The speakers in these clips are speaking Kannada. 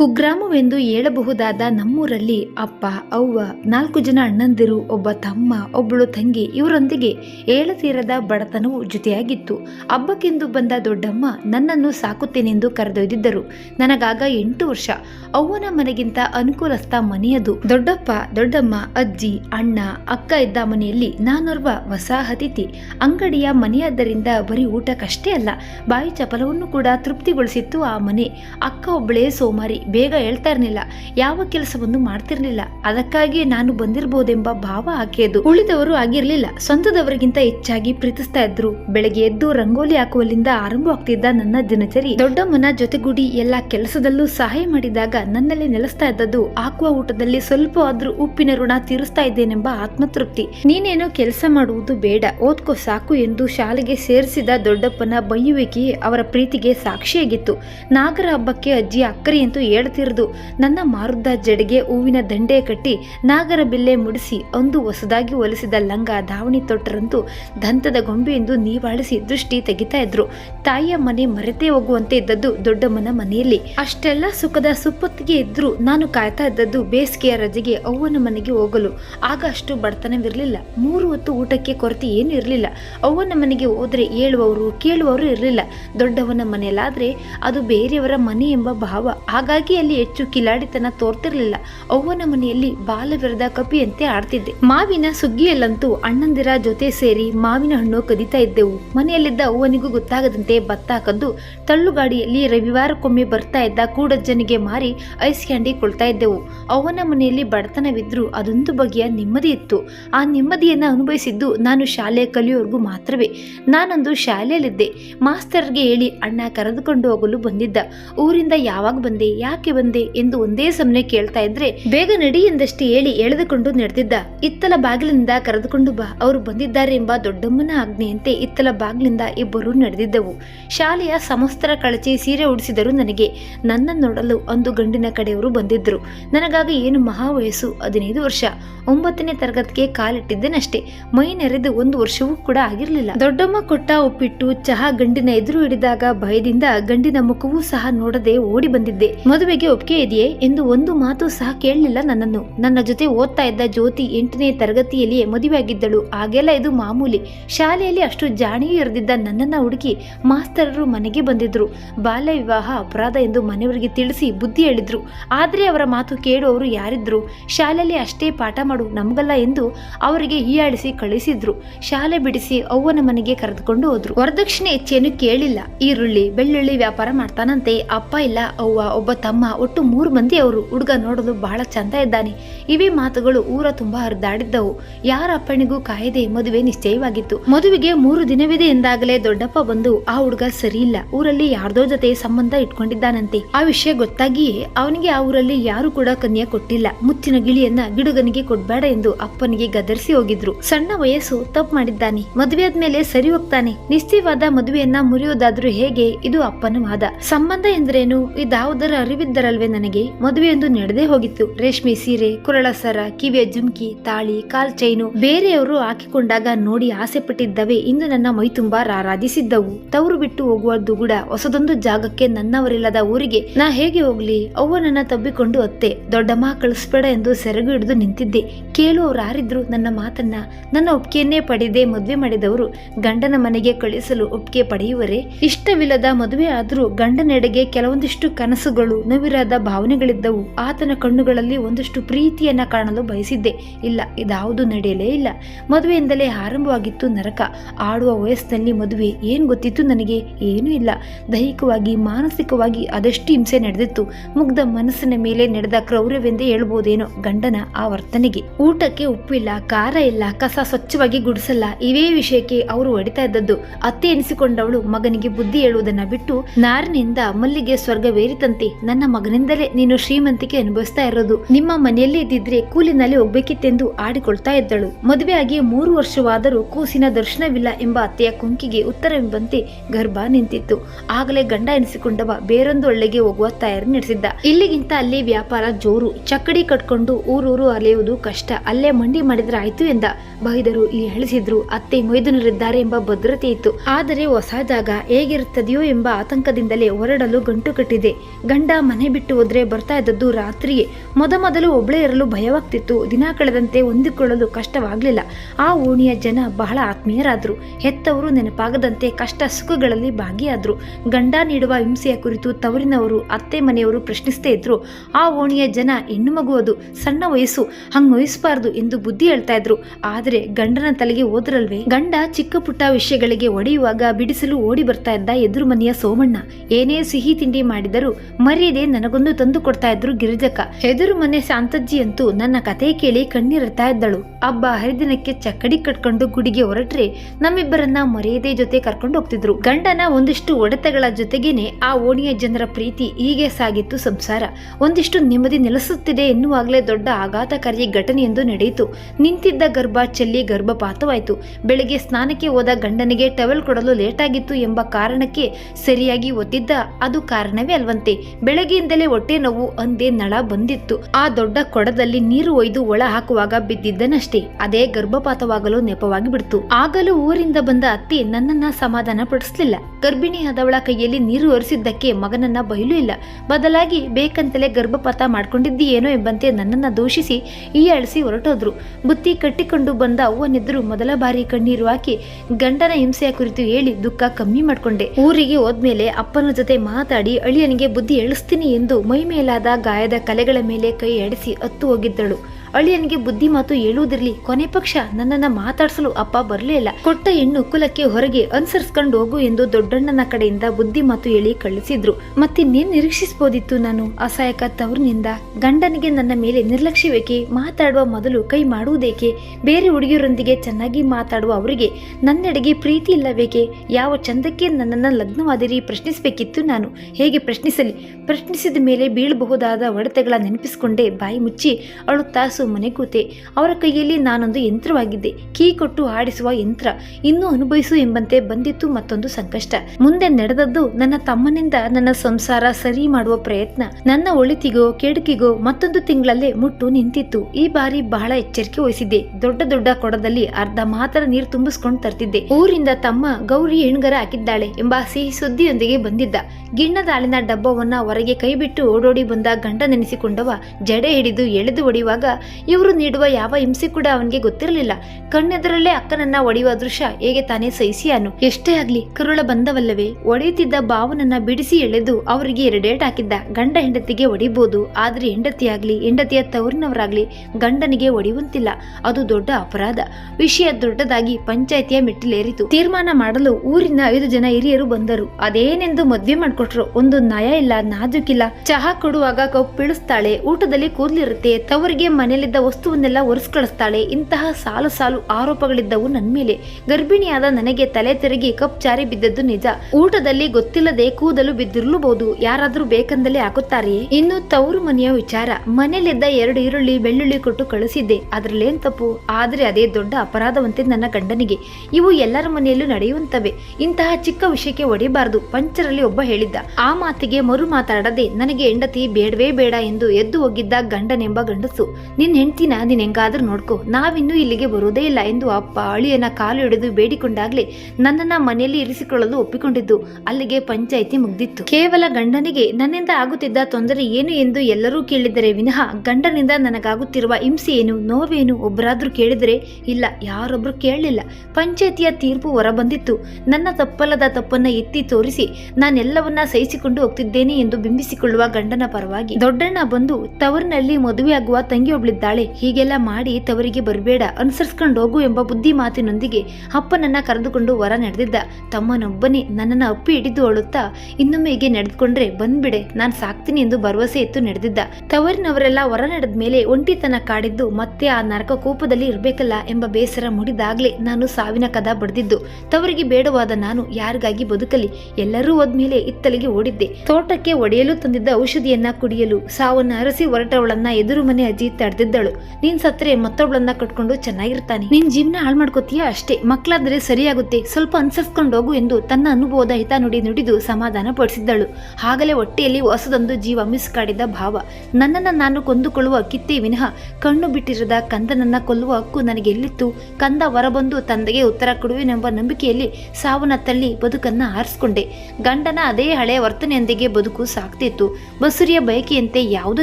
ಕುಗ್ರಾಮವೆಂದು ಹೇಳಬಹುದಾದ ನಮ್ಮೂರಲ್ಲಿ ಅಪ್ಪ, ಅವ್ವ, ನಾಲ್ಕು ಜನ ಅಣ್ಣಂದಿರು, ಒಬ್ಬ ತಮ್ಮ, ಒಬ್ಬಳು ತಂಗಿ ಇವರೊಂದಿಗೆ ಏಳತೀರದ ಬಡತನವು ಜೊತೆಯಾಗಿತ್ತು. ಹಬ್ಬಕ್ಕೆಂದು ಬಂದ ದೊಡ್ಡಮ್ಮ, ನನ್ನನ್ನು ಸಾಕುತ್ತೇನೆಂದು ಕರೆದೊಯ್ದಿದ್ದರು. ನನಗಾಗ ಎಂಟು ವರ್ಷ. ಅವ್ವನ ಮನೆಗಿಂತ ಅನುಕೂಲಸ್ಥ ಮನೆಯದು. ದೊಡ್ಡಪ್ಪ, ದೊಡ್ಡಮ್ಮ, ಅಜ್ಜಿ, ಅಣ್ಣ, ಅಕ್ಕ ಇದ್ದ ಮನೆಯಲ್ಲಿ ನಾನೊರ್ವ ಹೊಸ ಅತಿಥಿ ಅಂಗಡಿಯ ಮನೆಯಾದ್ದರಿಂದ ಬರೀ ಊಟಕ್ಕಷ್ಟೇ ಅಲ್ಲ, ಬಾಯಿ ಚಪಲವನ್ನು ಕೂಡ ತೃಪ್ತಿಗೊಳಿಸಿತ್ತು ಆ ಮನೆ. ಅಕ್ಕ ಒಬ್ಬಳೇ ಸೋಮಾರಿ ಬೇಗ ಹೇಳ್ತಾ ಇರಲಿಲ್ಲ. ಯಾವ ಕೆಲಸವನ್ನು ಮಾಡ್ತಿರ್ಲಿಲ್ಲ. ಅದಕ್ಕಾಗಿ ನಾನು ಬಂದಿರಬಹುದೆಂಬ ಭಾವ ಆಕೆಯದು ಉಳಿದವರು ಆಗಿರ್ಲಿಲ್ಲ. ಸ್ವಂತದವರಿಗಿಂತ ಹೆಚ್ಚಾಗಿ ಪ್ರೀತಿಸ್ತಾ ಇದ್ರು. ಬೆಳಗ್ಗೆ ಎದ್ದು ರಂಗೋಲಿ ಹಾಕುವಲ್ಲಿಂದ ಆರಂಭವಾಗ್ತಿದ್ದ ನನ್ನ ದಿನಚರಿ. ದೊಡ್ಡಮ್ಮನ ಜೊತೆಗೂಡಿ ಎಲ್ಲ ಕೆಲಸದಲ್ಲೂ ಸಹಾಯ ಮಾಡಿದಾಗ ನನ್ನಲ್ಲಿ ನೆಲೆಸ್ತಾ ಇದ್ದದ್ದು ಹಾಕುವ ಊಟದಲ್ಲಿ ಸ್ವಲ್ಪ ಆದ್ರೂ ಉಪ್ಪಿನ ಋಣ ತೀರಿಸ್ತಾ ಇದ್ದೇನೆಂಬ ಆತ್ಮತೃಪ್ತಿ. ನೀನೇನೋ ಕೆಲಸ ಮಾಡುವುದು ಬೇಡ, ಓದ್ಕೋ ಸಾಕು ಎಂದು ಶಾಲೆಗೆ ಸೇರಿಸಿದ ದೊಡ್ಡಪ್ಪನ ಬೈಯುವಿಕೆಯೇ ಅವರ ಪ್ರೀತಿಗೆ ಸಾಕ್ಷಿಯಾಗಿತ್ತು. ನಾಗರ ಹಬ್ಬಕ್ಕೆ ಅಜ್ಜಿ ಅಕ್ಕರಿ ಅಂತೂ ಹೇಳ್ತಿರದು. ನನ್ನ ಮಾರುದ್ದ ಜಡೆಗೆ ಹೂವಿನ ದಂಡೆ ಕಟ್ಟಿ ನಾಗರ ಬಿಲ್ಲೆ ಮುಡಿಸಿ ಅಂದು ಹೊಸದಾಗಿ ಹೊಲಿಸಿದ ಲಂಗ ದಾವಣಿ ತೊಟ್ಟರಂತೂ ದಂತದ ಗೊಂಬೆ ಎಂದು ನೀವಾಳಿಸಿ ದೃಷ್ಟಿ ತೆಗಿತಾ ಇದ್ರು. ತಾಯಿಯ ಮನೆ ಮರೆತೇ ಹೋಗುವಂತೆ ಇದ್ದದ್ದು ದೊಡ್ಡಮ್ಮನ ಮನೆಯಲ್ಲಿ. ಅಷ್ಟೆಲ್ಲ ಸುಖದ ಸುಪ್ಪತ್ತಿಗೆ ಇದ್ರು ನಾನು ಕಾಯ್ತಾ ಇದ್ದದ್ದು ಬೇಸಿಗೆಯ ರಜೆಗೆ ಅವ್ವನ ಮನೆಗೆ ಹೋಗಲು. ಆಗ ಅಷ್ಟು ಬಡತನವಿರಲಿಲ್ಲ. ಮೂರು ಹೊತ್ತು ಊಟಕ್ಕೆ ಕೊರತೆ ಏನು ಇರಲಿಲ್ಲ. ಅವ್ವನ ಮನೆಗೆ ಹೋದ್ರೆ ಹೇಳುವವರು ಕೇಳುವವರು ಇರಲಿಲ್ಲ. ದೊಡ್ಡವನ ಮನೆಯಲ್ಲಾದ್ರೆ ಅದು ಬೇರೆಯವರ ಮನೆ ಎಂಬ ಭಾವ. ಹಾಗಾಗಿ ಅಲ್ಲಿ ಹೆಚ್ಚು ಕಿಲಾಡಿತನ ತೋರ್ತಿರ್ಲಿಲ್ಲ. ಅವ್ವನ ಮನೆಯಲ್ಲಿ ಬಾಲವಿರದ ಕಪಿಯಂತೆ ಆಡ್ತಿದ್ದೆ. ಮಾವಿನ ಸುಗ್ಗಿಯಲ್ಲಂತೂ ಅಣ್ಣಂದಿರ ಜೊತೆ ಸೇರಿ ಮಾವಿನ ಹಣ್ಣು ಕದಿತಾ ಇದ್ದೆವು. ಮನೆಯಲ್ಲಿದ್ದ ಅವ್ವನಿಗೂ ಗೊತ್ತಾಗದಂತೆ ಭತ್ತ ಕದ್ದು ತಳ್ಳುಗಾಡಿಯಲ್ಲಿ ರವಿವಾರಕ್ಕೊಮ್ಮೆ ಬರ್ತಾ ಇದ್ದ ಕೂಡಜ್ಜನಿಗೆ ಮಾರಿ ಐಸ್ ಕ್ಯಾಂಡಿ ಕೊಳ್ತಾ ಇದ್ದೆವು. ಅವ್ವನ ಮನೆಯಲ್ಲಿ ಬಡತನವಿದ್ರು ಅದೊಂದು ಬಗೆಯ ನೆಮ್ಮದಿ ಇತ್ತು. ಆ ನೆಮ್ಮದಿಯನ್ನು ಅನುಭವಿಸಿದ್ದು ನಾನು ಶಾಲೆ ಕಲಿಯೋರ್ಗೂ ಮಾತ್ರವೇ. ನಾನೊಂದು ಶಾಲೆಯಲ್ಲಿದ್ದೆ. ಮಾಸ್ತರ್ಗೆ ಹೇಳಿ ಅಣ್ಣ ಕರೆದುಕೊಂಡು ಹೋಗಲು ಬಂದಿದ್ದ. ಊರಿಂದ ಯಾವಾಗ ಬಂದೆ ಯಾಕೆ ಬಂದೆ ಎಂದು ಒಂದೇ ಸಮನೆ ಕೇಳ್ತಾ ಇದ್ರೆ, ಬೇಗ ನಡಿ ಎಂದಷ್ಟೇ ಹೇಳಿ ಎಳೆದುಕೊಂಡು ನಡೆದಿದ್ದ ಇತ್ತಲ ಬಾಗಿಲಿಂದ ಕರೆದುಕೊಂಡು ಬಾ, ಅವರು ಬಂದಿದ್ದಾರೆ ಎಂಬ ದೊಡ್ಡಮ್ಮನ ಆಜ್ಞೆಯಂತೆ ಇತ್ತಲ ಬಾಗಿಲಿಂದ ಇಬ್ಬರು ನಡೆದಿದ್ದವು. ಶಾಲೆಯ ಸಮಸ್ತರ ಕಳಚಿ ಸೀರೆ ಉಡಿಸಿದರು ನನಗೆ ನನ್ನ ನೋಡಲು ಅಂದು ಗಂಡಿನ ಕಡೆಯವರು ಬಂದಿದ್ರು ನನಗಾಗ ಏನು ಮಹಾ ವಯಸ್ಸು, ಹದಿನೈದು ವರ್ಷ. ಒಂಬತ್ತನೇ ತರಗತಿಗೆ ಕಾಲಿಟ್ಟಿದ್ದೇನಷ್ಟೇ. ಮೈ ನೆರೆದು ಒಂದು ವರ್ಷವೂ ಕೂಡ ಆಗಿರಲಿಲ್ಲ. ದೊಡ್ಡಮ್ಮ ಕೊಟ್ಟ ಉಪ್ಪಿಟ್ಟು, ಚಹಾ ಗಂಡಿನ ಎದುರು ಹಿಡಿದಾಗ ಭಯದಿಂದ ಗಂಡಿನ ಮುಖವೂ ಸಹ ನೋಡದೆ ಓಡಿ ಬಂದಿದ್ದೆ. ಮದುವೆಗೆ ಒಪ್ಪಿಗೆ ಇದೆಯೇ ಎಂದು ಒಂದು ಮಾತು ಸಹ ಕೇಳಲಿಲ್ಲ ನನ್ನನ್ನು. ನನ್ನ ಜೊತೆ ಓದ್ತಾ ಇದ್ದ ಜ್ಯೋತಿ ಎಂಟನೇ ತರಗತಿಯಲ್ಲಿಯೇ ಮದುವೆಯಾಗಿದ್ದಳು. ಆಗೆಲ್ಲ ಇದು ಮಾಮೂಲಿ. ಶಾಲೆಯಲ್ಲಿ ಅಷ್ಟು ಜಾಣಿಯೂ ಇರದಿದ್ದ ನನ್ನನ್ನ ಹುಡುಕಿ ಮಾಸ್ತರರು ಮನೆಗೆ ಬಂದಿದ್ರು. ಬಾಲ್ಯ ವಿವಾಹ ಅಪರಾಧ ಎಂದು ಮನೆಯವರಿಗೆ ತಿಳಿಸಿ ಬುದ್ಧಿ ಹೇಳಿದ್ರು. ಆದ್ರೆ ಅವರ ಮಾತು ಕೇಳುವವರು ಯಾರಿದ್ರು? ಶಾಲೆಯಲ್ಲಿ ಅಷ್ಟೇ ಪಾಠ ಮಾಡು, ನಮಗಲ್ಲ ಎಂದು ಅವರಿಗೆ ಹೀಯಾಳಿಸಿ ಕಳಿಸಿದ್ರು. ಶಾಲೆ ಬಿಡಿಸಿ ಅವ್ವನ ಮನೆಗೆ ಕರೆದುಕೊಂಡು ಹೋದ್ರು. ವರದಕ್ಷಿಣೆ ಹೆಚ್ಚೇನು ಕೇಳಿಲ್ಲ. ಈರುಳ್ಳಿ, ಬೆಳ್ಳುಳ್ಳಿ ವ್ಯಾಪಾರ ಮಾಡ್ತಾನಂತೆ. ಅಪ್ಪ ಇಲ್ಲ, ಅವ್ವ, ಒಬ್ಬ ತಮ್ಮ ಒಟ್ಟು ಮೂರು ಮಂದಿ ಅವರು ಹುಡುಗ ನೋಡಲು ಬಹಳ ಚಂದ ಇದ್ದಾನೆ. ಇವೇ ಮಾತುಗಳು ಊರ ತುಂಬಾ ಹರಿದಾಡಿದ್ದವು. ಯಾರ ಅಪ್ಪಣಿಗೂ ಕಾಯದೆ ಮದುವೆ ನಿಶ್ಚಯವಾಗಿತ್ತು. ಮದುವೆಗೆ ಮೂರು ದಿನವಿದೆ ಎಂದಾಗಲೇ ದೊಡ್ಡಪ್ಪ ಬಂದು, ಆ ಹುಡುಗ ಸರಿ ಇಲ್ಲ ಊರಲ್ಲಿ ಯಾರ್ದೋ ಜೊತೆ ಸಂಬಂಧ ಇಟ್ಕೊಂಡಿದ್ದಾನಂತೆ. ಆ ವಿಷಯ ಗೊತ್ತಾಗಿಯೇ ಅವನಿಗೆ ಆ ಊರಲ್ಲಿ ಯಾರು ಕೂಡ ಕನ್ಯಾ ಕೊಟ್ಟಿಲ್ಲ. ಮುಚ್ಚಿನ ಗಿಳಿಯನ್ನ ಗಿಡುಗನಿಗೆ ಕೊಡ್ಬೇಡ ಎಂದು ಅಪ್ಪನಿಗೆ ಗದರಿಸಿ ಹೋಗಿದ್ರು. ಸಣ್ಣ ವಯಸ್ಸು ತಪ್ಪು ಮಾಡಿದ್ದಾನೆ. ಮದುವೆ ಆದ್ಮೇಲೆ ಸರಿ ಹೋಗ್ತಾನೆ. ನಿಶ್ಚಯವಾದ ಮದುವೆಯನ್ನ ಮುರಿಯೋದಾದ್ರೂ ಹೇಗೆ, ಇದು ಅಪ್ಪನ ವಾದ. ಸಂಬಂಧ ಎಂದ್ರೇನು? ಇದಾವುದರ ಅರಿವಿದ್ದರಲ್ವೇ ನನಗೆ? ಮದುವೆಯೊಂದು ನಡೆದೇ ಹೋಗಿತ್ತು. ರೇಷ್ಮೆ ಸೀರೆ, ಕುರಳ ಸರ, ಕಿವಿಯ ಜುಮ್ಕಿ, ತಾಳಿ, ಕಾಲ್ ಚೈನು ಬೇರೆಯವರು ಹಾಕಿಕೊಂಡಾಗ ನೋಡಿ ಆಸೆ ಪಟ್ಟಿದ್ದವೆ ಇಂದು ನನ್ನ ಮೈ ತುಂಬಾ ರಾರಾಧಿಸಿದ್ದವು ತವರು ಬಿಟ್ಟು ಹೋಗುವ ದುಗುಡ ಹೊಸದೊಂದು ಜಾಗಕ್ಕೆ ನನ್ನವರಿಲ್ಲದ ಊರಿಗೆ ನಾ ಹೇಗೆ ಹೋಗ್ಲಿ? ಅವ್ವ ನನ್ನ ತಬ್ಬಿಕೊಂಡು ಅತ್ತೆ. ದೊಡ್ಡಮ್ಮ ಕಳಿಸ್ಬೇಡ ಎಂದು ಸೆರಗು ಹಿಡಿದು ನಿಂತಿದ್ದೆ. ಕೇಳುವವರು ಯಾರಿದ್ರು ನನ್ನ ಮಾತನ್ನ. ನನ್ನ ಒಪ್ಪಿಗೆಯನ್ನೇ ಪಡೆದೇ ಮದುವೆ ಮಾಡಿದವರು ಗಂಡನ ಮನೆಗೆ ಕಳಿಸಲು ಒಪ್ಪಿಗೆ ಪಡೆಯುವರೆ? ಇಷ್ಟವಿಲ್ಲದ ಮದುವೆ ಆದರೂ ಗಂಡನೆಡೆಗೆ ಕೆಲವೊಂದಿಷ್ಟು ಕನಸುಗಳು ನವಿರಾದ ಭಾವನೆಗಳಿದ್ದವು. ಆತನ ಕಣ್ಣುಗಳಲ್ಲಿ ಒಂದಷ್ಟು ಪ್ರೀತಿಯನ್ನ ಕಾಣಲು ಬಯಸಿದ್ದೆ. ಇಲ್ಲ, ಇದಾವುದು ನಡೆಯಲೇ ಇಲ್ಲ. ಮದುವೆಯಿಂದಲೇ ಆರಂಭವಾಗಿತ್ತು ನರಕ. ಆಡುವ ವಯಸ್ಸಿನಲ್ಲಿ ಮದುವೆ. ಏನು ಗೊತ್ತಿತ್ತು ನನಗೆ? ಏನೂ ಇಲ್ಲ. ದೈಹಿಕವಾಗಿ, ಮಾನಸಿಕವಾಗಿ ಅದೆಷ್ಟು ಹಿಂಸೆ ನಡೆದಿತ್ತು. ಮುಗ್ಧ ಮನಸ್ಸಿನ ಮೇಲೆ ನಡೆದ ಕ್ರೌರ್ಯವೆಂದೇ ಹೇಳ್ಬೋದೇನೋ. ಗಂಡನ ಆ ವರ್ತನೆಗೆ ಊಟಕ್ಕೆ ಉಪ್ಪಿಲ್ಲ ಖಾರ ಇಲ್ಲ, ಕಸ ಸ್ವಚ್ಛವಾಗಿ ಗುಡಿಸಲ್ಲ. ಇವೇ ವಿಷಯಕ್ಕೆ ಅವರು ಹೊಡಿತಾ ಇದ್ದದ್ದು. ಅತ್ತೆ ಎನಿಸಿಕೊಂಡವಳು ಮಗನಿಗೆ ಬುದ್ಧಿ ಹೇಳುವುದನ್ನ ಬಿಟ್ಟು ನಾರಿನಿಂದ ಮಲ್ಲಿಗೆ ಸ್ವರ್ಗವೇರಿತಂತೆ. ನನ್ನ ಮಗನಿಂದಲೇ ನೀನು ಶ್ರೀಮಂತಿಕೆ ಅನುಭವಿಸ್ತಾ ಇರೋದು. ನಿಮ್ಮ ಮನೆಯಲ್ಲೇ ಇದ್ದಿದ್ರೆ ಕೂಲಿನಲ್ಲಿ ಹೋಗ್ಬೇಕಿತ್ತೆಂದು ಆಡಿಕೊಳ್ತಾ ಇದ್ದಳು. ಮದುವೆಯಾಗಿ ಮೂರು ವರ್ಷವಾದರೂ ಕೂಸಿನ ದರ್ಶನವಿಲ್ಲ ಎಂಬ ಅತ್ತೆಯ ಕುಂಕಿಗೆ ಉತ್ತರವೆಂಬಂತೆ ಗರ್ಭ ನಿಂತಿತ್ತು. ಆಗಲೇ ಗಂಡ ಎನಿಸಿಕೊಂಡವ ಬೇರೊಂದು ಒಳ್ಳೆಗೆ ಹೋಗುವ ತಯಾರಿ ನಡೆಸಿದ್ದ. ಇಲ್ಲಿಗಿಂತ ಅಲ್ಲಿ ವ್ಯಾಪಾರ ಜೋರು. ಚಕ್ಕಡಿ ಕಟ್ಕೊಂಡು ಊರೂರು ಅಲೆಯುವುದು ಕಷ್ಟ. ಅಲ್ಲೇ ಮಂಡಿ ಮಾಡಿದ್ರೆ ಆಯ್ತು ಎಂದ. ಬೈದರು, ಇಲ್ಲಿ ಹೇಳಿಸಿದ್ರು ಅತ್ತೆ ಮೊಯ್ದುನರಿದ್ದಾರೆ ಎಂಬ ಭದ್ರತೆ ಇತ್ತು. ಆದರೆ ಹೊಸ ಜಾಗ ಹೇಗಿರುತ್ತದೆಯೋ ಎಂಬ ಆತಂಕದಿಂದಲೇ ಹೊರಡಲು ಗಂಟು ಕಟ್ಟಿದೆ. ಗಂಡ ಮನೆ ಬಿಟ್ಟು ಹೋದ್ರೆ ಬರ್ತಾ ಇದ್ದದ್ದು ರಾತ್ರಿಯೇ. ಮೊದಮೊದಲು ಒಬ್ಬಳೇ ಇರಲು ಭಯವಾಗ್ತಿತ್ತು. ದಿನ ಕಳೆದಂತೆ ಹೊಂದಿಕೊಳ್ಳಲು ಕಷ್ಟವಾಗಲಿಲ್ಲ. ಆ ಓಣಿಯ ಜನ ಬಹಳ ಆತ್ಮೀಯರಾದರು. ಹೆತ್ತವರು ನೆನಪಾಗದಂತೆ ಕಷ್ಟ ಸುಖಗಳಲ್ಲಿ ಭಾಗಿಯಾದರು. ಗಂಡ ನೀಡುವ ಹಿಂಸೆಯ ಕುರಿತು ತವರಿನವರು, ಅತ್ತೆ ಮನೆಯವರು ಪ್ರಶ್ನಿಸ್ತೇ ಇದ್ರು. ಆ ಓಣಿಯ ಜನ ಹೆಣ್ಣು ಮಗು ಅದು, ಸಣ್ಣ ವಯಸ್ಸು, ಹಂಗ್ ವಹಿಸಬಾರ್ದು ಎಂದು ಬುದ್ಧಿ ಹೇಳ್ತಾ ಇದ್ರು. ಆದರೆ ಗಂಡನ ತಲೆಗೆ ಹೋದ್ರಲ್ವೇ? ಗಂಡ ಚಿಕ್ಕ ಪುಟ್ಟ ವಿಷಯಗಳಿಗೆ ಒಡೆಯುವಾಗ ಬಿಡಿಸಲು ಓಡಿ ಬರ್ತಾ ಇದ್ದ ಎದುರು ಮನೆಯ ಸೋಮಣ್ಣ. ಏನೇ ಸಿಹಿ ತಿಂಡಿ ಮಾಡಿದರೂ ಮರ್ಯಾದೆ ನನಗೊಂದು ತಂದು ಕೊಡ್ತಾ ಇದ್ರು ಗಿರಿಜಕ್ಕ ಹೆದರು ಮನೆ ಶಾಂತಜ್ಜಿ ಅಂತೂ ನನ್ನ ಕತೆ ಕೇಳಿ ಕಣ್ಣೀರ್ತಾ ಇದ್ದಳು. ಹಬ್ಬ ಹರಿದಿನಕ್ಕೆ ಚಕ್ಕಡಿ ಕಟ್ಕೊಂಡು ಗುಡಿಗೆ ಹೊರಟ್ರೆ ನಮ್ಮಿಬ್ಬರನ್ನ ಮರೆಯದೆ ಜೊತೆ ಕರ್ಕೊಂಡು ಹೋಗ್ತಿದ್ರು. ಗಂಡನ ಒಂದಿಷ್ಟು ಒಡೆತಗಳ ಜೊತೆಗೇನೆ ಆ ಓಣಿಯ ಜನರ ಪ್ರೀತಿ ಹೀಗೆ ಸಾಗಿತ್ತು ಸಂಸಾರ. ಒಂದಿಷ್ಟು ನೆಮ್ಮದಿ ನೆಲೆಸುತ್ತಿದೆ ಎನ್ನುವಾಗಲೇ ದೊಡ್ಡ ಆಘಾತಕಾರಿ ಘಟನೆಯೊಂದು ನಡೆಯಿತು. ನಿಂತಿದ್ದ ಗರ್ಭ ಚೆಲ್ಲಿ ಗರ್ಭಪಾತವಾಯಿತು. ಬೆಳಗ್ಗೆ ಸ್ನಾನಕ್ಕೆ ಹೋದ ಗಂಡನಿಗೆ ಟವೆಲ್ ಕೊಡಲು ಲೇಟ್ ಆಗಿತ್ತು ಎಂಬ ಕಾರಣಕ್ಕೆ ಸರಿಯಾಗಿ ಒತ್ತಿದ್ದ ಅದು ಕಾರಣವೇ ಅಲ್ವಂತೆ. ಬೆಳಗ್ಗೆಯಿಂದಲೇ ಹೊಟ್ಟೆ ನೋವು ಅಂದೇ ನಳ ಬಂದಿತ್ತು. ಆ ದೊಡ್ಡ ಕೊಡದಲ್ಲಿ ನೀರು ಒಯ್ದು ಒಳ ಹಾಕುವಾಗ ಬಿದ್ದಿದ್ದನಷ್ಟೇ. ಅದೇ ಗರ್ಭಪಾತವಾಗಲು ನೆಪವಾಗಿ ಬಿಡ್ತು. ಆಗಲೂ ಊರಿಂದ ಬಂದ ಅತ್ತಿ ನನ್ನನ್ನ ಸಮಾಧಾನ ಪಡಿಸ್ಲಿಲ್ಲ. ಗರ್ಭಿಣಿಯಾದವಳ ಕೈಯಲ್ಲಿ ನೀರು ಒರೆಸಿದ್ದಕ್ಕೆ ಮಗನನ್ನ ಬಯಲು ಇಲ್ಲ. ಬದಲಾಗಿ ಬೇಕಂತಲೇ ಗರ್ಭಪಾತ ಮಾಡ್ಕೊಂಡಿದ್ದೀಯೇನೋ ಎಂಬಂತೆ ನನ್ನನ್ನ ದೂಷಿಸಿ ಈ ಅಳಿಸಿ ಹೊರಟೋದ್ರು. ಬುತ್ತಿ ಕಟ್ಟಿಕೊಂಡು ಬಂದ ಅವ್ವನೆದುರು ಮೊದಲ ಬಾರಿ ಕಣ್ಣೀರು ಹಾಕಿ ಗಂಡನ ಹಿಂಸೆಯ ಕುರಿತು ಹೇಳಿ ದುಃಖ ಕಮ್ಮಿ ಮಾಡ್ಕೊಂಡೆ. ಊರಿಗೆ ಹೋದ್ಮೇಲೆ ಅಪ್ಪನ ಜೊತೆ ಮಾತಾಡಿ ಅಳಿಯನಿಗೆ ಬುದ್ಧಿ ಎಳಿಸ್ತೀನಿ ಎಂದು ಮೈ ಮೇಲಾದ ಗಾಯದ ಕಲೆಗಳ ಮೇಲೆ ಕೈ ಎಡಿಸಿ ಅತ್ತು ಹೋಗಿದ್ದಳು. ಅಳಿಯನಿಗೆ ಬುದ್ಧಿ ಮಾತು ಹೇಳುವುದಿರ್ಲಿ. ಕೊನೆ ಪಕ್ಷ ನನ್ನನ್ನ ಮಾತಾಡಿಸಲು ಅಪ್ಪ ಬರಲೇ ಇಲ್ಲ. ಕೊಟ್ಟ ಹೆಣ್ಣು ಕುಲಕ್ಕೆ ಹೊರಗೆ ಅನುಸರಿಸ್ಕೊಂಡು ಹೋಗು ಎಂದು ದೊಡ್ಡಣ್ಣನ ಕಡೆಯಿಂದ ಬುದ್ಧಿ ಮಾತು ಹೇಳಿ ಕಳಿಸಿದ್ರು. ಮತ್ತಿನ್ನೇನ್ ನಿರೀಕ್ಷಿಸಬಹುದಿತ್ತು ನಾನು? ಅಸಹಾಯಕ ತವರಿನಿಂದ ಗಂಡನಿಗೆ ನನ್ನ ಮೇಲೆ ನಿರ್ಲಕ್ಷ್ಯವೇಕೆ? ಮಾತಾಡುವ ಮೊದಲು ಕೈ ಮಾಡುವುದೇಕೆ? ಬೇರೆ ಹುಡುಗಿಯರೊಂದಿಗೆ ಚೆನ್ನಾಗಿ ಮಾತಾಡುವ ಅವರಿಗೆ ನನ್ನೆಡೆಗೆ ಪ್ರೀತಿ ಇಲ್ಲಬೇಕೆ ಯಾವ ಚಂದಕ್ಕೆ ನನ್ನನ್ನ ಲಗ್ನವಾದಿರಿ ಪ್ರಶ್ನಿಸಬೇಕಿತ್ತು ನಾನು. ಹೇಗೆ ಪ್ರಶ್ನಿಸಲಿ? ಪ್ರಶ್ನಿಸಿದ ಮೇಲೆ ಬೀಳಬಹುದಾದ ಒಡೆತಗಳ ನೆನಪಿಸಿಕೊಂಡೇ ಬಾಯಿ ಮುಚ್ಚಿ ಅಳುತ್ತಾ ಸುಮ್ಮನೆ ಕೂತೆ. ಅವರ ಕೈಯಲ್ಲಿ ನಾನೊಂದು ಯಂತ್ರವಾಗಿದ್ದೆ ಕೀ ಕೊಟ್ಟು ಆಡಿಸುವ ಯಂತ್ರ. ಇನ್ನೂ ಅನುಭವಿಸು ಎಂಬಂತೆ ಬಂದಿತ್ತು ಮತ್ತೊಂದು ಸಂಕಷ್ಟ. ಮುಂದೆ ನಡೆದದ್ದು ನನ್ನ ತಮ್ಮನಿಂದ ನನ್ನ ಸಂಸಾರ ಸರಿ ಮಾಡುವ ಪ್ರಯತ್ನ. ನನ್ನ ಒಳಿತಿಗೋ, ಕೆಡುಕಿಗೋ ಮತ್ತೊಂದು ತಿಂಗಳಲ್ಲೇ ಮುಟ್ಟು ನಿಂತಿತ್ತು. ಈ ಬಾರಿ ಬಹಳ ಎಚ್ಚರಿಕೆ ವಹಿಸಿದ್ದೆ. ದೊಡ್ಡ ದೊಡ್ಡ ಕೊಡದಲ್ಲಿ ಅರ್ಧ ಮಾತ್ರ ನೀರು ತುಂಬಿಸ್ಕೊಂಡು ತರ್ತಿದ್ದೆ. ಊರಿಂದ ತಮ್ಮ ಗೌರಿ ಹೆಣ್ಗರ ಹಾಕಿದ್ದಾಳೆ ಎಂಬ ಸಿಹಿ ಸುದ್ದಿಯೊಂದಿಗೆ ಬಂದಿದ್ದ. ಗಿಣ್ಣದಾಳಿನ ಡಬ್ಬವನ್ನ ಹೊರಗೆ ಕೈಬಿಟ್ಟು ಓಡೋಡಿ ಬಂದ ಗಂಡ ನೆನೆಸಿಕೊಂಡವ ಜಡೆ ಹಿಡಿದು ಎಳೆದು ಹೊಡೆಯುವಾಗ ಇವರು ನೀಡುವ ಯಾವ ಹಿಂಸೆ ಕೂಡ ಅವನಿಗೆ ಗೊತ್ತಿರಲಿಲ್ಲ. ಕಣ್ಣೆದರಲ್ಲೇ ಅಕ್ಕನನ್ನ ಒಡೆಯುವ ದೃಶ್ಯ ಹೇಗೆ ತಾನೇ ಸಹಿಸಿಯಾನು. ಎಷ್ಟೇ ಆಗ್ಲಿ ಕರುಳ ಬಂದವಲ್ಲವೇ? ಒಡೆಯುತ್ತಿದ್ದ ಬಾವನನ್ನ ಬಿಡಿಸಿ ಎಳೆದು ಅವರಿಗೆ ಎರಡೇಟ್ ಹಾಕಿದ್ದ. ಗಂಡ ಹೆಂಡತಿಗೆ ಒಡಿಬಹುದು ಆದ್ರೆ ಹೆಂಡತಿಯಾಗ್ಲಿ ಹೆಂಡತಿಯ ತವರಿನವರಾಗ್ಲಿ ಗಂಡನಿಗೆ ಒಡೆಯುವಂತಿಲ್ಲ ಅದು ದೊಡ್ಡ ಅಪರಾಧ. ವಿಷಯ ದೊಡ್ಡದಾಗಿ ಪಂಚಾಯಿತಿಯ ಮೆಟ್ಟಿಲೇರಿತು. ತೀರ್ಮಾನ ಮಾಡಲು ಊರಿನ ಐದು ಜನ ಹಿರಿಯರು ಬಂದರು. ಅದೇನೆಂದು ಮದ್ವೆ ಮಾಡ್ಕೊಟ್ರು. ಒಂದು ನಯ ಇಲ್ಲ, ನಾಜುಕಿಲ್ಲ. ಚಹಾ ಕೊಡುವಾಗ ಕಪ್ಪಿಳಿಸ್ತಾಳೆ ಊಟದಲ್ಲಿ ಕೂದ್ಲಿರುತ್ತೆ. ತವರಿಗೆ ಮನೆಯಲ್ಲಿದ್ದ ವಸ್ತುವನ್ನೆಲ್ಲ ಒರೆಸ್ಕಳಿಸ್ತಾಳೆ ಇಂತಹ ಸಾಲು ಸಾಲು ಆರೋಪಗಳಿದ್ದವು ನನ್ನ ಮೇಲೆ. ಗರ್ಭಿಣಿಯಾದ ನನಗೆ ತಲೆ ತಿರುಗಿ ಕಪ್ ಜಾರಿ ಬಿದ್ದದ್ದು ನಿಜ. ಊಟದಲ್ಲಿ ಗೊತ್ತಿಲ್ಲದೆ ಕೂದಲು ಬಿದ್ದಿರಲೂಬಹುದು. ಯಾರಾದರೂ ಬೇಕಂದಲೇ ಹಾಕುತ್ತಾರೆಯೇ? ಇನ್ನು ತವರು ಮನೆಯ ವಿಚಾರ. ಮನೆಯಲ್ಲಿದ್ದ ಎರಡು ಈರುಳ್ಳಿ, ಬೆಳ್ಳುಳ್ಳಿ ಕೊಟ್ಟು ಕಳಿಸಿದ್ದೆ. ಅದ್ರಲ್ಲೇನ್ ತಪ್ಪು? ಆದ್ರೆ ಅದೇ ದೊಡ್ಡ ಅಪರಾಧವಂತೆ ನನ್ನ ಗಂಡನಿಗೆ. ಇವು ಎಲ್ಲರ ಮನೆಯಲ್ಲೂ ನಡೆಯುವಂತವೆ. ಇಂತಹ ಚಿಕ್ಕ ವಿಷಯಕ್ಕೆ ಒಡೆಯಬಾರದು. ಪಂಚರಲ್ಲಿ ಒಬ್ಬ ಹೇಳಿದ್ದ. ಆ ಮಾತಿಗೆ ಮರು ಮಾತಾಡದೆ ನನಗೆ ಹೆಂಡತಿ ಬೇಡವೇ ಬೇಡ ಎಂದು ಎದ್ದು ಹೋಗಿದ್ದ ಗಂಡನೆಂಬ ಗಂಡಸು. ನಿನ್ ಹೆಂಡ್ತಿನ ನೀನ್ ಹೆಂಗಾದ್ರೂ ನೋಡ್ಕೋ. ನಾವಿನ್ನೂ ಇಲ್ಲಿಗೆ ಬರೋದೇ ಇಲ್ಲ ಎಂದು ಅಪ್ಪ ಅಳಿಯನ ಕಾಲು ಹಿಡಿದು ಬೇಡಿಕೊಂಡಾಗ್ಲೇ ನನ್ನನ್ನ ಮನೆಯಲ್ಲಿ ಇರಿಸಿಕೊಳ್ಳಲು ಒಪ್ಪಿಕೊಂಡಿದ್ದು. ಅಲ್ಲಿಗೆ ಪಂಚಾಯಿತಿ ಮುಗ್ದಿತ್ತು. ಕೇವಲ ಗಂಡನಿಗೆ ನನ್ನಿಂದ ಆಗುತ್ತಿದ್ದ ತೊಂದರೆ ಏನು ಎಂದು ಎಲ್ಲರೂ ಕೇಳಿದರೆ ವಿನಃ ಗಂಡನಿಂದ ನನಗಾಗುತ್ತಿರುವ ಹಿಂಸೆ ಏನು, ನೋವೇನು ಒಬ್ಬರಾದ್ರೂ ಕೇಳಿದರೆ? ಇಲ್ಲ, ಯಾರೊಬ್ರು ಕೇಳಲಿಲ್ಲ. ಪಂಚಾಯಿತಿಯ ತೀರ್ಪು ಹೊರಬಂದಿತ್ತು. ನನ್ನ ತಪ್ಪಲ್ಲದ ತಪ್ಪನ್ನ ಎತ್ತಿ ತೋರಿಸಿ ನಾನೆಲ್ಲವನ್ನ ಸಹಿಸಿಕೊಂಡು ಹೋಗ್ತಿದ್ದೇನೆ ಎಂದು ಬಿಂಬಿಸಿಕೊಳ್ಳುವ ಗಂಡನ ಪರವಾಗಿ. ದೊಡ್ಡಣ್ಣ ಬಂದು ತವರಿನಲ್ಲಿ ಮದುವೆಯಾಗುವ ತಂಗಿ ಒಬ್ಳಿದ್ದಾಳೆ ಹೀಗೆಲ್ಲ ಮಾಡಿ ತವರಿಗೆ ಬರಬೇಡ. ಅನುಸರಿಸ್ಕೊಂಡು ಹೋಗು ಎಂಬ ಬುದ್ಧಿ ಮಾತಿನೊಂದಿಗೆ ಅಪ್ಪನನ್ನ ಕರೆದುಕೊಂಡು ವರ ನಡೆದಿದ್ದ. ತಮ್ಮನೊಬ್ಬನೇ ನನ್ನನ್ನ ಅಪ್ಪಿ ಹಿಡಿದು ಅಳುತ್ತಾ, ಇನ್ನೊಮ್ಮೆ ಹೀಗೆ ನಡೆದುಕೊಂಡ್ರೆ ಬಂದ್ಬಿಡೆ. ನಾನು ಸಾಕ್ತೀನಿ ಎಂದು ಭರವಸೆ ಎತ್ತು ನಡೆದಿದ್ದ. ತವರಿನವರೆಲ್ಲ ವರ ನಡೆದ ಮೇಲೆ ಒಂಟಿತನ ಕಾಡಿದ್ದು ಮತ್ತೆ ಆ ನರಕ ಕೋಪದಲ್ಲಿ ಇರಬೇಕಲ್ಲ ಎಂಬ ಬೇಸರ ಮುಡಿದಾಗ್ಲೇ ನಾನು ಸಾವಿನ ಕದ ಬಡ್ದಿದ್ದು. ತವರಿಗೆ ಬೇಡವಾದ ನಾನು ಯಾರಿಗಾಗಿ ಬದುಕಲಿ? ಎಲ್ಲರೂ ಹೋದ್ಮೇಲೆ ಇತ್ತಲಿಗೆ ಓಡಿದ್ದೆ. ತೋಟಕ್ಕೆ ಒಡೆಯಲು ತಂದಿದ್ದ ಔಷಧಿಯನ್ನ ಕುಡಿಯಲು ಸಾವನ್ನ ಅರಸಿ ಹೊರಟವಳನ್ನ ಎದುರು ಮನೆ ಅಜ್ಜಿ ತಡೆದಿದ್ದ. ಹೇಳಿದ್ದಳು ನೀನ್ ಸತ್ರೆ ಮತ್ತೊಬ್ಳನ್ನ ಕಟ್ಕೊಂಡು ಚೆನ್ನಾಗಿರ್ತಾನೆ. ನಿನ್ ಜೀವನ ಹಾಳು ಮಾಡ್ಕೋತೀಯ ಅಷ್ಟೇ. ಮಕ್ಕಳಾದ್ರೆ ಸರಿಯಾಗುತ್ತೆ. ಸ್ವಲ್ಪ ಅನ್ಸರ್ಸ್ಕೊಂಡು ಹೋಗು ಎಂದು ತನ್ನ ಅನುಭವದ ಹಿತ ನುಡಿ ನುಡಿದು ಸಮಾಧಾನ ಪಡಿಸಿದ್ದಳು. ಆಗಲೇ ಹೊಟ್ಟೆಯಲ್ಲಿ ಹೊಸದೊಂದು ಜೀವ ಮಿಸ್ಕಾಡಿದ ಭಾವ. ನನ್ನನ್ನ ನಾನು ಕೊಂದುಕೊಳ್ಳುವ ಕಿತ್ತೆ ವಿನಃ ಕಣ್ಣು ಬಿಟ್ಟಿರದ ಕಂದನನ್ನ ಕೊಲ್ಲುವ ಹಕ್ಕು ನನಗೆ ಎಲ್ಲಿತ್ತು? ಕಂದ ಹೊರಬಂದು ತಂದೆಗೆ ಉತ್ತರ ಕೊಡುವೆನೆಂಬ ನಂಬಿಕೆಯಲ್ಲಿ ಸಾವನ ತಳ್ಳಿ ಬದುಕನ್ನ ಆರಿಸಿಕೊಂಡೆ. ಗಂಡನ ಅದೇ ಹಳೆಯ ವರ್ತನೆಯೊಂದಿಗೆ ಬದುಕು ಸಾಕ್ತಿತ್ತು. ಬಸುರಿಯ ಬಯಕೆಯಂತೆ ಯಾವುದೂ